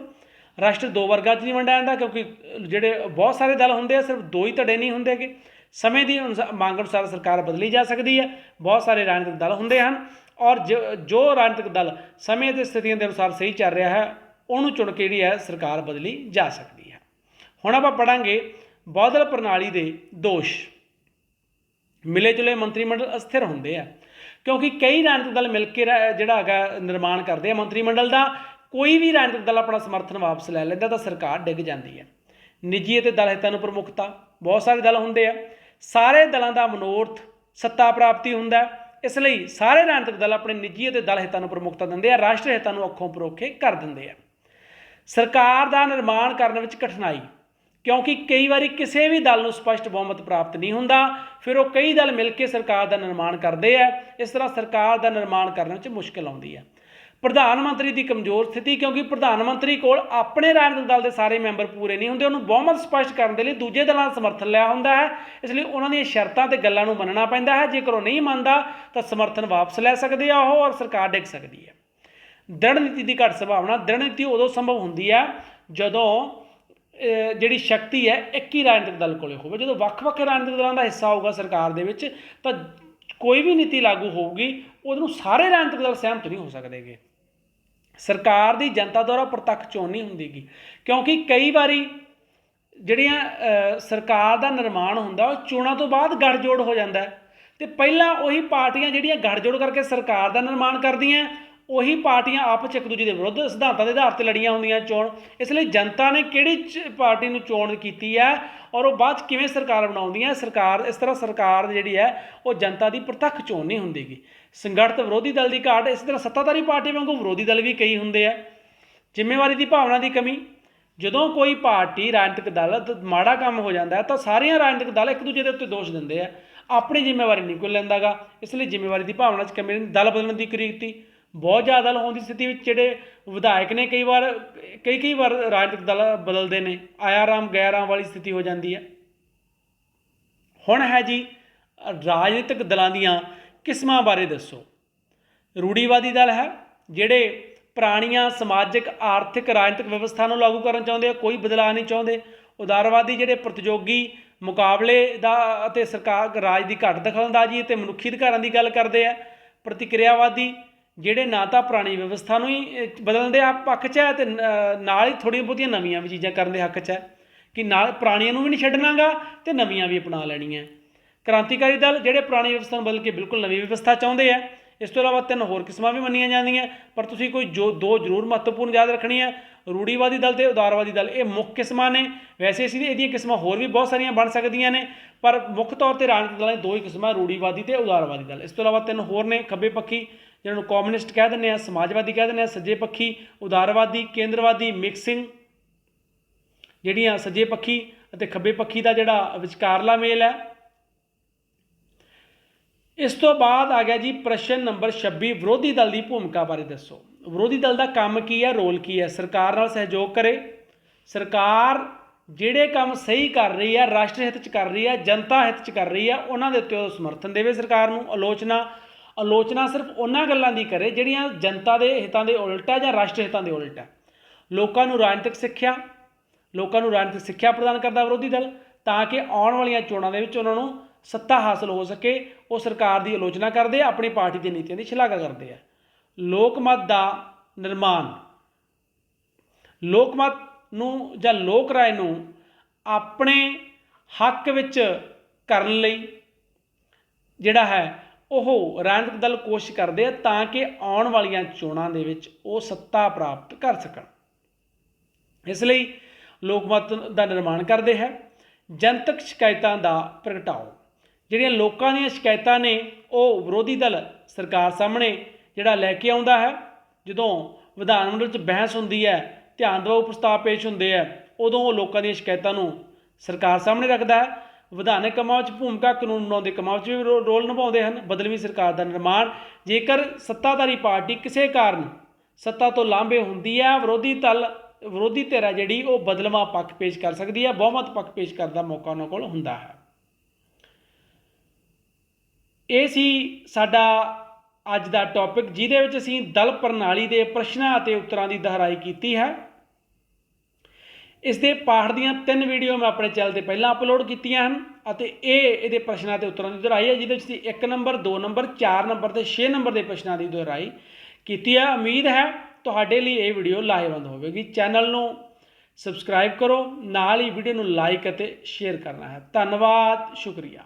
ਰਾਸ਼ਟਰ ਦੋ ਵਰਗਾਂ 'ਚ ਨਹੀਂ ਵੰਡਿਆ ਜਾਂਦਾ, ਕਿਉਂਕਿ ਜਿਹੜੇ ਬਹੁਤ ਸਾਰੇ ਦਲ ਹੁੰਦੇ ਆ, ਸਿਰਫ ਦੋ ਹੀ ਧੜੇ ਨਹੀਂ ਹੁੰਦੇਗੇ ਸਮੇਂ ਦੀ ਅਨੁਸਾ- ਮੰਗ ਅਨੁਸਾਰ ਸਰਕਾਰ ਬਦਲੀ ਜਾ ਸਕਦੀ ਹੈ। ਬਹੁਤ ਸਾਰੇ ਰਾਜਨੀਤਿਕ ਦਲ ਹੁੰਦੇ ਹਨ ਔਰ ਜੋ- ਰਾਜਨੀਤਿਕ ਦਲ ਸਮੇਂ ਤੇ ਸਥਿਤੀਆਂ ਦੇ ਅਨੁਸਾਰ ਸਹੀ ਚੱਲ ਰਿਹਾ ਹੈ, ਉਹਨੂੰ ਚੁਣ ਕੇ ਜਿਹੜੀ ਹੈ ਸਰਕਾਰ ਬਦਲੀ ਜਾ ਸਕਦੀ ਹੈ। ਹੁਣ ਆਪਾਂ ਪੜਾਂਗੇ ਬਹੁਦਲ ਪ੍ਰਣਾਲੀ ਦੇ ਦੋਸ਼। ਮਿਲੇ ਜੁਲੇ ਮੰਤਰੀ ਮੰਡਲ ਅਸਥਿਰ ਹੁੰਦੇ ਆ, ਕਿਉਂਕਿ ਕਈ ਰਾਜਨੀਤਿਕ ਦਲ ਮਿਲ ਕੇ ਰਾ- ਜਿਹੜਾ ਹੈਗਾ, ਨਿਰਮਾਣ ਕਰਦੇ ਆ ਮੰਤਰੀ ਮੰਡਲ ਦਾ। ਕੋਈ ਵੀ ਰਾਜਨੀਤਿਕ ਦਲ ਆਪਣਾ ਸਮਰਥਨ ਵਾਪਸ ਲੈ ਲੈਂਦਾ ਤਾਂ ਸਰਕਾਰ ਡਿੱਗ ਜਾਂਦੀ ਹੈ। ਨਿੱਜੀ ਅਤੇ ਦਲ ਹਿੱਤਾਂ ਨੂੰ ਪ੍ਰਮੁੱਖਤਾ, ਬਹੁਤ ਸਾਰੇ ਦਲ ਹੁੰਦੇ ਆ। ਸਾਰੇ ਦਲਾਂ ਦਾ ਮਨੋਰਥ, ਸੱਤਾ ਪ੍ਰਾਪਤੀ ਹੁੰਦਾ ਇਸ ਲਈ ਸਾਰੇ ਰਾਜਨੀਤਿਕ ਦਲ ਆਪਣੇ ਨਿੱਜੀ ਅਤੇ ਦਲ ਹਿੱਤਾਂ ਨੂੰ ਪ੍ਰਮੁੱਖਤਾ ਦਿੰਦੇ ਆ, ਰਾਸ਼ਟਰ ਹਿੱਤਾਂ ਨੂੰ ਅੱਖੋਂ ਪਰੋਖੇ ਕਰ ਦਿੰਦੇ ਆ। ਸਰਕਾਰ ਦਾ ਨਿਰਮਾਣ ਕਰਨ ਵਿੱਚ ਕਠਿਨਾਈ, ਕਿਉਂਕਿ ਕਈ ਵਾਰੀ ਕਿਸੇ ਵੀ ਦਲ ਨੂੰ ਸਪਸ਼ਟ ਬਹੁਮਤ ਪ੍ਰਾਪਤ ਨਹੀਂ ਹੁੰਦਾ, ਫਿਰ ਉਹ ਕਈ ਦਲ ਮਿਲ ਕੇ ਸਰਕਾਰ ਦਾ ਨਿਰਮਾਣ ਕਰਦੇ ਆ। ਇਸ ਤਰ੍ਹਾਂ ਸਰਕਾਰ ਦਾ ਨਿਰਮਾਣ ਕਰਨ ਵਿੱਚ ਮੁਸ਼ਕਲ ਆਉਂਦੀ ਹੈ। ਪ੍ਰਧਾਨ ਮੰਤਰੀ ਦੀ ਕਮਜ਼ੋਰ ਸਥਿਤੀ, ਕਿਉਂਕਿ ਪ੍ਰਧਾਨ ਮੰਤਰੀ ਕੋਲ ਆਪਣੇ ਰਾਜਨੀਤਿਕ ਦਲ ਦੇ ਸਾਰੇ ਮੈਂਬਰ ਪੂਰੇ ਨਹੀਂ ਹੁੰਦੇ, ਉਹਨੂੰ ਬਹੁਮਤ ਸਪਸ਼ਟ ਕਰਨ ਦੇ ਲਈ ਦੂਜੇ ਦਲਾਂ ਦਾ ਸਮਰਥਨ ਲਿਆ ਹੁੰਦਾ ਹੈ। ਇਸ ਲਈ ਉਹਨਾਂ ਦੀਆਂ ਸ਼ਰਤਾਂ ਤੇ ਗੱਲਾਂ ਨੂੰ ਮੰਨਣਾ ਪੈਂਦਾ ਹੈ। ਜੇਕਰ ਉਹ ਨਹੀਂ ਮੰਨਦਾ, ਤਾਂ ਸਮਰਥਨ ਵਾਪਸ ਲੈ ਸਕਦੇ ਆ ਉਹ ਔਰ ਸਰਕਾਰ ਡਿੱਗ ਸਕਦੀ ਹੈ। ਦ੍ਰਿੜ ਨੀਤੀ ਦੀ ਘੱਟ ਸੰਭਾਵਨਾ ਦ੍ਰਿੜ ਨੀਤੀ ਉਦੋਂ ਸੰਭਵ ਹੁੰਦੀ ਹੈ ਜਦੋਂ ਜਿਹੜੀ ਸ਼ਕਤੀ ਹੈ, ਇੱਕ ਹੀ ਰਾਜਨੀਤਿਕ ਦਲ ਕੋਲੇ ਹੋਵੇ। ਜਦੋਂ ਵੱਖ-ਵੱਖ ਰਾਜਨੀਤਿਕ ਦਲਾਂ ਦਾ ਹਿੱਸਾ ਹੋਊਗਾ ਸਰਕਾਰ ਦੇ ਵਿੱਚ, ਤਾਂ ਕੋਈ ਵੀ ਨੀਤੀ ਲਾਗੂ ਹੋਊਗੀ, ਉਹਨੂੰ ਸਾਰੇ ਰਾਜਨੀਤਿਕ ਦਲ ਸਹਿਮਤ ਨਹੀਂ ਹੋ ਸਕਦੇਗੇ। ਸਰਕਾਰ ਦੀ ਜਨਤਾ ਦੁਆਰਾ ਪ੍ਰਤੱਖ ਚੋਣ ਨਹੀਂ ਹੁੰਦੀਗੀ। ਕਿਉਂਕਿ ਕਈ ਵਾਰੀ ਜਿਹੜੀਆਂ ਸਰਕਾਰ ਦਾ ਨਿਰਮਾਣ ਹੁੰਦਾ, ਉਹ ਚੋਣਾਂ ਤੋਂ ਬਾਅਦ ਗੱਠਜੋੜ ਹੋ ਜਾਂਦਾ ਹੈ। ਤੇ ਪਹਿਲਾਂ ਉਹੀ ਪਾਰਟੀਆਂ ਜਿਹੜੀਆਂ ਗੱਠਜੋੜ ਕਰਕੇ ਸਰਕਾਰ ਦਾ ਨਿਰਮਾਣ ਕਰਦੀਆਂ, ਉਹੀ ਪਾਰਟੀਆਂ ਆਪਸ 'ਚ ਇੱਕ ਦੂਜੇ ਦੇ ਵਿਰੁੱਧ ਸਿਧਾਂਤਾਂ ਦੇ ਆਧਾਰ ਤੇ ਲੜੀਆਂ ਹੁੰਦੀਆਂ ਚੋਣ। ਇਸ ਲਈ ਜਨਤਾ ਨੇ ਕਿਹੜੀ ਚ- ਪਾਰਟੀ ਨੂੰ ਚੋਣ ਕੀਤੀ ਹੈ ਔਰ ਉਹ ਬਾਅਦ 'ਚ ਕਿਵੇਂ ਸਰਕਾਰ ਬਣਾਉਂਦੀ ਹੈ, ਸਰਕਾਰ, ਇਸ ਤਰ੍ਹਾਂ ਸਰਕਾਰ ਜਿਹੜੀ ਹੈ, ਉਹ ਜਨਤਾ ਦੀ ਪ੍ਰਤੱਖ ਚੋਣ ਨਹੀਂ ਹੁੰਦੀਗੀ। ਸੰਗਠਿਤ ਵਿਰੋਧੀ ਦਲ ਦੀ ਘਾਟ, ਇਸ ਤਰ੍ਹਾਂ ਸੱਤਾਧਾਰੀ ਪਾਰਟੀ ਵਾਂਗੂ ਵਿਰੋਧੀ ਦਲ ਵੀ ਕਈ ਹੁੰਦੇ ਆ। ਜ਼ਿੰਮੇਵਾਰੀ ਦੀ ਭਾਵਨਾ ਦੀ ਕਮੀ। ਜਦੋਂ ਕੋਈ ਪਾਰਟੀ, ਰਾਜਨੀਤਿਕ ਦਲ ਮਾੜਾ ਕੰਮ ਹੋ ਜਾਂਦਾ, ਤਾਂ ਸਾਰੀਆਂ ਰਾਜਨੀਤਿਕ ਦਲ ਇੱਕ ਦੂਜੇ ਦੇ ਉੱਤੇ ਦੋਸ਼ ਦਿੰਦੇ ਆ। ਆਪਣੀ ਜ਼ਿੰਮੇਵਾਰੀ ਨਹੀਂ ਕੋਈ ਲੈਂਦਾਗਾ। ਇਸ ਲਈ ਜ਼ਿੰਮੇਵਾਰੀ ਦੀ ਭਾਵਨਾ 'ਚ ਕਮੀ ਦਲ ਬਦਲਣ ਦੀ ਕਰੀਤੀ ਬਹੁਤ ਜ਼ਿਆਦਾ ਦਲ ਹੋਣ ਦੀ ਸਥਿਤੀ ਵਿੱਚ ਜਿਹੜੇ ਵਿਧਾਇਕ ਨੇ, ਕਈ ਵਾਰ, ਕਈ ਕਈ ਵਾਰ ਰਾਜਨੀਤਿਕ ਦਲ ਬਦਲਦੇ ਨੇ। ਆਇਆ ਰਾਮ ਗਿਆ ਰਾਮ ਵਾਲੀ ਸਥਿਤੀ ਹੋ ਜਾਂਦੀ ਹੈ ਹੁਣ ਹੈ ਜੀ, ਰਾਜਨੀਤਿਕ ਦਲਾਂ ਦੀਆਂ ਕਿਸਮਾਂ ਬਾਰੇ ਦੱਸੋ? ਰੂੜੀਵਾਦੀ ਦਲ ਹੈ ਜਿਹੜੇ ਪੁਰਾਣੀਆਂ ਸਮਾਜਿਕ, ਆਰਥਿਕ, ਰਾਜਨੀਤਿਕ ਵਿਵਸਥਾ ਨੂੰ ਲਾਗੂ ਕਰਨ ਚਾਹੁੰਦੇ ਆ, ਕੋਈ ਬਦਲਾਅ ਨਹੀਂ ਚਾਹੁੰਦੇ। ਉਦਾਰਵਾਦੀ ਜਿਹੜੇ ਪ੍ਰਤੀਯੋਗੀ ਮੁਕਾਬਲੇ ਦਾ ਅਤੇ ਸਰਕਾਰ ਰਾਜ ਦੀ ਘੱਟ ਦਖਲਅੰਦਾਜ਼ੀ ਅਤੇ ਮਨੁੱਖੀ ਅਧਿਕਾਰਾਂ ਦੀ ਗੱਲ ਕਰਦੇ ਆ, ਪ੍ਰਤੀਕਿਰਿਆਵਾਦੀ ਜਿਹੜੇ ਨਾ ਤਾਂ ਪੁਰਾਣੀ ਵਿਵਸਥਾ ਨੂੰ ਹੀ ਬਦਲਣ ਦੇ ਆਪ ਪੱਖ 'ਚ ਹੈ ਤੇ ਨਾਲ ਹੀ ਥੋੜ੍ਹੀਆਂ ਬਹੁਤੀਆਂ ਨਵੀਆਂ ਵੀ ਚੀਜ਼ਾਂ ਕਰਨ ਦੇ ਹੱਕ 'ਚ ਹੈ ਕਿ ਨਾਲ ਪੁਰਾਣੀਆਂ ਨੂੰ ਵੀ ਨਹੀਂ ਛੱਡਣਾਗਾ ਤੇ ਨਵੀਆਂ ਵੀ ਅਪਣਾ ਲੈਣੀਆਂ। ਕ੍ਰਾਂਤੀਕਾਰੀ ਦਲ ਜਿਹੜੇ ਪੁਰਾਣੀ ਵਿਵਸਥਾ ਨੂੰ ਬਦਲ ਕੇ ਬਿਲਕੁਲ ਨਵੀਂ ਵਿਵਸਥਾ ਚਾਹੁੰਦੇ ਆ, ਇਸ ਤੋਂ ਇਲਾਵਾ ਤਿੰਨ ਹੋਰ ਕਿਸਮਾਂ ਵੀ ਮੰਨੀਆਂ ਜਾਂਦੀਆਂ, ਪਰ ਤੁਸੀਂ ਕੋਈ ਜੋ ਦੋ ਜ਼ਰੂਰ ਮਹੱਤਵਪੂਰਨ ਯਾਦ ਰੱਖਣੀਆਂ ਰੂੜੀਵਾਦੀ ਦਲ ਤੇ ਉਦਾਰਵਾਦੀ ਦਲ, ਇਹ ਮੁੱਖ ਕਿਸਮਾਂ ਨੇ। ਵੈਸੇ ਅਸੀਂ ਇਹਦੀਆਂ ਕਿਸਮਾਂ ਹੋਰ ਵੀ ਬਹੁਤ ਸਾਰੀਆਂ ਬਣ ਸਕਦੀਆਂ ਨੇ, ਪਰ ਮੁੱਖ ਤੌਰ ਤੇ ਰਾਜਨੀਤਿਕ ਦਲਾਂ ਦੀ ਦੋ ਹੀ ਕਿਸਮਾਂ, ਰੂੜੀਵਾਦੀ ਤੇ ਉਦਾਰਵਾਦੀ ਦਲ। ਇਸ ਤੋਂ ਇਲਾਵਾ ਤਿੰਨ ਹੋਰ ਨੇ, ਖੱਬੇ ਪੱਖੀ, ਜਿਹਨਾਂ ਨੂੰ ਕਮਿਊਨਿਸਟ ਕਹਿ ਦਿੰਦੇ ਆ, ਸਮਾਜਵਾਦੀ ਕਹਿ ਦਿੰਦੇ ਆ, ਸੱਜੇ ਪੱਖੀ, ਉਦਾਰਵਾਦੀ, ਕੇਂਦਰਵਾਦੀ, ਮਿਕਸਿੰਗ, ਜਿਹੜੀਆਂ ਸੱਜੇ ਪੱਖੀ ਅਤੇ ਖੱਬੇ ਪੱਖੀ ਦਾ ਜਿਹੜਾ ਵਿਚਕਾਰਲਾ ਮੇਲ ਹੈ ਇਸ ਤੋਂ ਬਾਅਦ ਆ ਗਿਆ ਜੀ ਪ੍ਰਸ਼ਨ ਨੰਬਰ 26 ਵਿਰੋਧੀ ਦਲ ਦੀ ਭੂਮਿਕਾ ਬਾਰੇ ਦੱਸੋ। ਵਿਰੋਧੀ ਦਲ ਦਾ ਕੰਮ ਕੀ ਹੈ, ਰੋਲ ਕੀ ਹੈ? ਸਰਕਾਰ ਨਾਲ ਸਹਿਯੋਗ ਕਰੇ। ਸਰਕਾਰ ਜਿਹੜੇ ਕੰਮ ਸਹੀ ਕਰ ਰਹੀ ਹੈ, ਰਾਸ਼ਟਰ ਹਿੱਤ 'ਚ ਕਰ ਰਹੀ ਹੈ, ਜਨਤਾ ਹਿੱਤ 'ਚ ਕਰ ਰਹੀ ਹੈ, ਉਹਨਾਂ ਦੇ ਉੱਤੇ ਉਹ ਸਮਰਥਨ ਦੇਵੇ ਸਰਕਾਰ ਨੂੰ। ਆਲੋਚਨਾ ਆਲੋਚਨਾ ਸਿਰਫ ਉਹਨਾਂ ਗੱਲਾਂ ਦੀ ਕਰੇ ਜਿਹੜੀਆਂ ਜਨਤਾ ਦੇ ਹਿੱਤਾਂ ਦੇ ਉਲਟ ਹੈ ਜਾਂ ਰਾਸ਼ਟਰ ਹਿੱਤਾਂ ਦੇ ਉਲਟ ਹੈ। ਲੋਕਾਂ ਨੂੰ ਰਾਜਨੀਤਿਕ ਸਿੱਖਿਆ, ਲੋਕਾਂ ਨੂੰ ਰਾਜਨੀਤਿਕ ਸਿੱਖਿਆ ਪ੍ਰਦਾਨ ਕਰਦਾ ਵਿਰੋਧੀ ਦਲ ਤਾਂ ਕਿ ਆਉਣ ਵਾਲੀਆਂ ਚੋਣਾਂ ਦੇ ਵਿੱਚ ਉਹਨਾਂ ਨੂੰ ਸੱਤਾ ਹਾਸਲ ਹੋ ਸਕੇ, ਉਹ ਸਰਕਾਰ ਦੀ ਆਲੋਚਨਾ ਕਰਦੇ ਆ, ਆਪਣੀ ਪਾਰਟੀ ਦੀਆਂ ਨੀਤੀਆਂ ਦੀ ਸ਼ਲਾਘਾ ਕਰਦੇ ਆ। ਲੋਕਮਤ ਦਾ ਨਿਰਮਾਣ। ਲੋਕਮਤ ਨੂੰ ਜਾਂ ਲੋਕ ਰਾਏ ਨੂੰ ਆਪਣੇ ਹੱਕ ਵਿੱਚ ਕਰਨ ਲਈ ਜਿਹੜਾ ਹੈ, ਉਹ ਰਾਜਨੀਤਿਕ ਦਲ ਕੋਸ਼ਿਸ਼ ਕਰਦੇ ਆ ਤਾਂ ਕਿ ਆਉਣ ਵਾਲੀਆਂ ਚੋਣਾਂ ਦੇ ਵਿੱਚ ਉਹ ਸੱਤਾ ਪ੍ਰਾਪਤ ਕਰ ਸਕਣ। ਇਸ ਲਈ ਲੋਕਮਤ ਦਾ ਨਿਰਮਾਣ ਕਰਦੇ ਹੈ, ਜਨਤਕ ਸ਼ਿਕਾਇਤਾਂ ਦਾ ਪ੍ਰਗਟਾਓ। ਜਿਹੜੀਆਂ ਲੋਕਾਂ ਦੀਆਂ ਸ਼ਿਕਾਇਤਾਂ ਨੇ, ਉਹ ਵਿਰੋਧੀ ਦਲ ਸਰਕਾਰ ਸਾਹਮਣੇ ਜਿਹੜਾ ਲੈ ਕੇ ਆਉਂਦਾ ਹੈ, ਜਦੋਂ ਵਿਧਾਨ ਮੰਡਲ 'ਚ ਬਹਿਸ ਹੁੰਦੀ ਹੈ, ਧਿਆਨ ਦਿਵਾਓ ਪ੍ਰਸਤਾਵ ਪੇਸ਼ ਹੁੰਦੇ ਆ ਉਦੋਂ ਉਹ ਲੋਕਾਂ ਦੀਆਂ ਸ਼ਿਕਾਇਤਾਂ ਨੂੰ ਸਰਕਾਰ ਸਾਹਮਣੇ ਰੱਖਦਾ ਹੈ। ਵਿਧਾਨਕ ਕੰਮਾਂ ਵਿੱਚ ਭੂਮਿਕਾ ਕਾਨੂੰਨ ਬਣਾਉਂਦੇ ਕੰਮਾਂ ਵਿੱਚ ਵੀ ਰੋ- ਰੋਲ ਨਿਭਾਉਂਦੇ ਹਨ। ਬਦਲਵੀਂ ਸਰਕਾਰ ਦਾ ਨਿਰਮਾਣ, ਜੇਕਰ ਸੱਤਾਧਾਰੀ ਪਾਰਟੀ ਕਿਸੇ ਕਾਰਨ ਸੱਤਾ ਤੋਂ ਲਾਂਭੇ ਹੁੰਦੀ ਹੈ, ਵਿਰੋਧੀ ਦਲ, ਵਿਰੋਧੀ ਧਿਰ ਹੈ ਜਿਹੜੀ, ਉਹ ਬਦਲਵਾਂ ਪੱਖ ਪੇਸ਼ ਕਰ ਸਕਦੀ ਹੈ, ਬਹੁਮਤ ਪੱਖ ਪੇਸ਼ ਕਰਨ ਦਾ ਮੌਕਾ ਉਹਨਾਂ ਕੋਲ ਹੁੰਦਾ ਹੈ। ਇਹ ਸੀ ਸਾਡਾ ਅੱਜ ਦਾ ਟੌਪਿਕ ਜਿਹਦੇ ਵਿੱਚ ਅਸੀਂ ਦਲ ਪ੍ਰਣਾਲੀ ਦੇ ਪ੍ਰਸ਼ਨਾਂ ਅਤੇ ਉੱਤਰਾਂ ਦੀ ਦੁਹਰਾਈ ਕੀਤੀ ਹੈ। ਇਸ ਦੇ ਪਾਠ ਦੀਆਂ ਤਿੰਨ ਵੀਡੀਓ ਮੈਂ ਆਪਣੇ ਚੈਨਲ ਤੇ ਪਹਿਲਾਂ ਅਪਲੋਡ ਕੀਤੀਆਂ ਹਨ ਅਤੇ ਇਹ ਇਹਦੇ ਪ੍ਰਸ਼ਨਾਂ ਤੇ ਉੱਤਰਾਂ ਦੀ ਦੁਹਰਾਈ ਹੈ, ਜਿਹਦੇ ਵਿੱਚ ਅਸੀਂ 1 ਨੰਬਰ 2 ਨੰਬਰ 4 ਨੰਬਰ ਤੇ 6 ਨੰਬਰ ਦੇ ਪ੍ਰਸ਼ਨਾਂ ਦੀ ਦੁਹਰਾਈ ਕੀਤੀ ਹੈ। ਉਮੀਦ ਹੈ ਤੁਹਾਡੇ ਲਈ ਇਹ ਵੀਡੀਓ ਲਾਹੇਵੰਦ ਹੋਵੇਗੀ। ਚੈਨਲ ਨੂੰ ਸਬਸਕ੍ਰਾਈਬ ਕਰੋ, ਨਾਲ ਹੀ ਵੀਡੀਓ ਨੂੰ ਲਾਈਕ ਅਤੇ ਸ਼ੇਅਰ ਕਰਨਾ ਹੈ। ਧੰਨਵਾਦ, ਸ਼ੁਕਰੀਆ।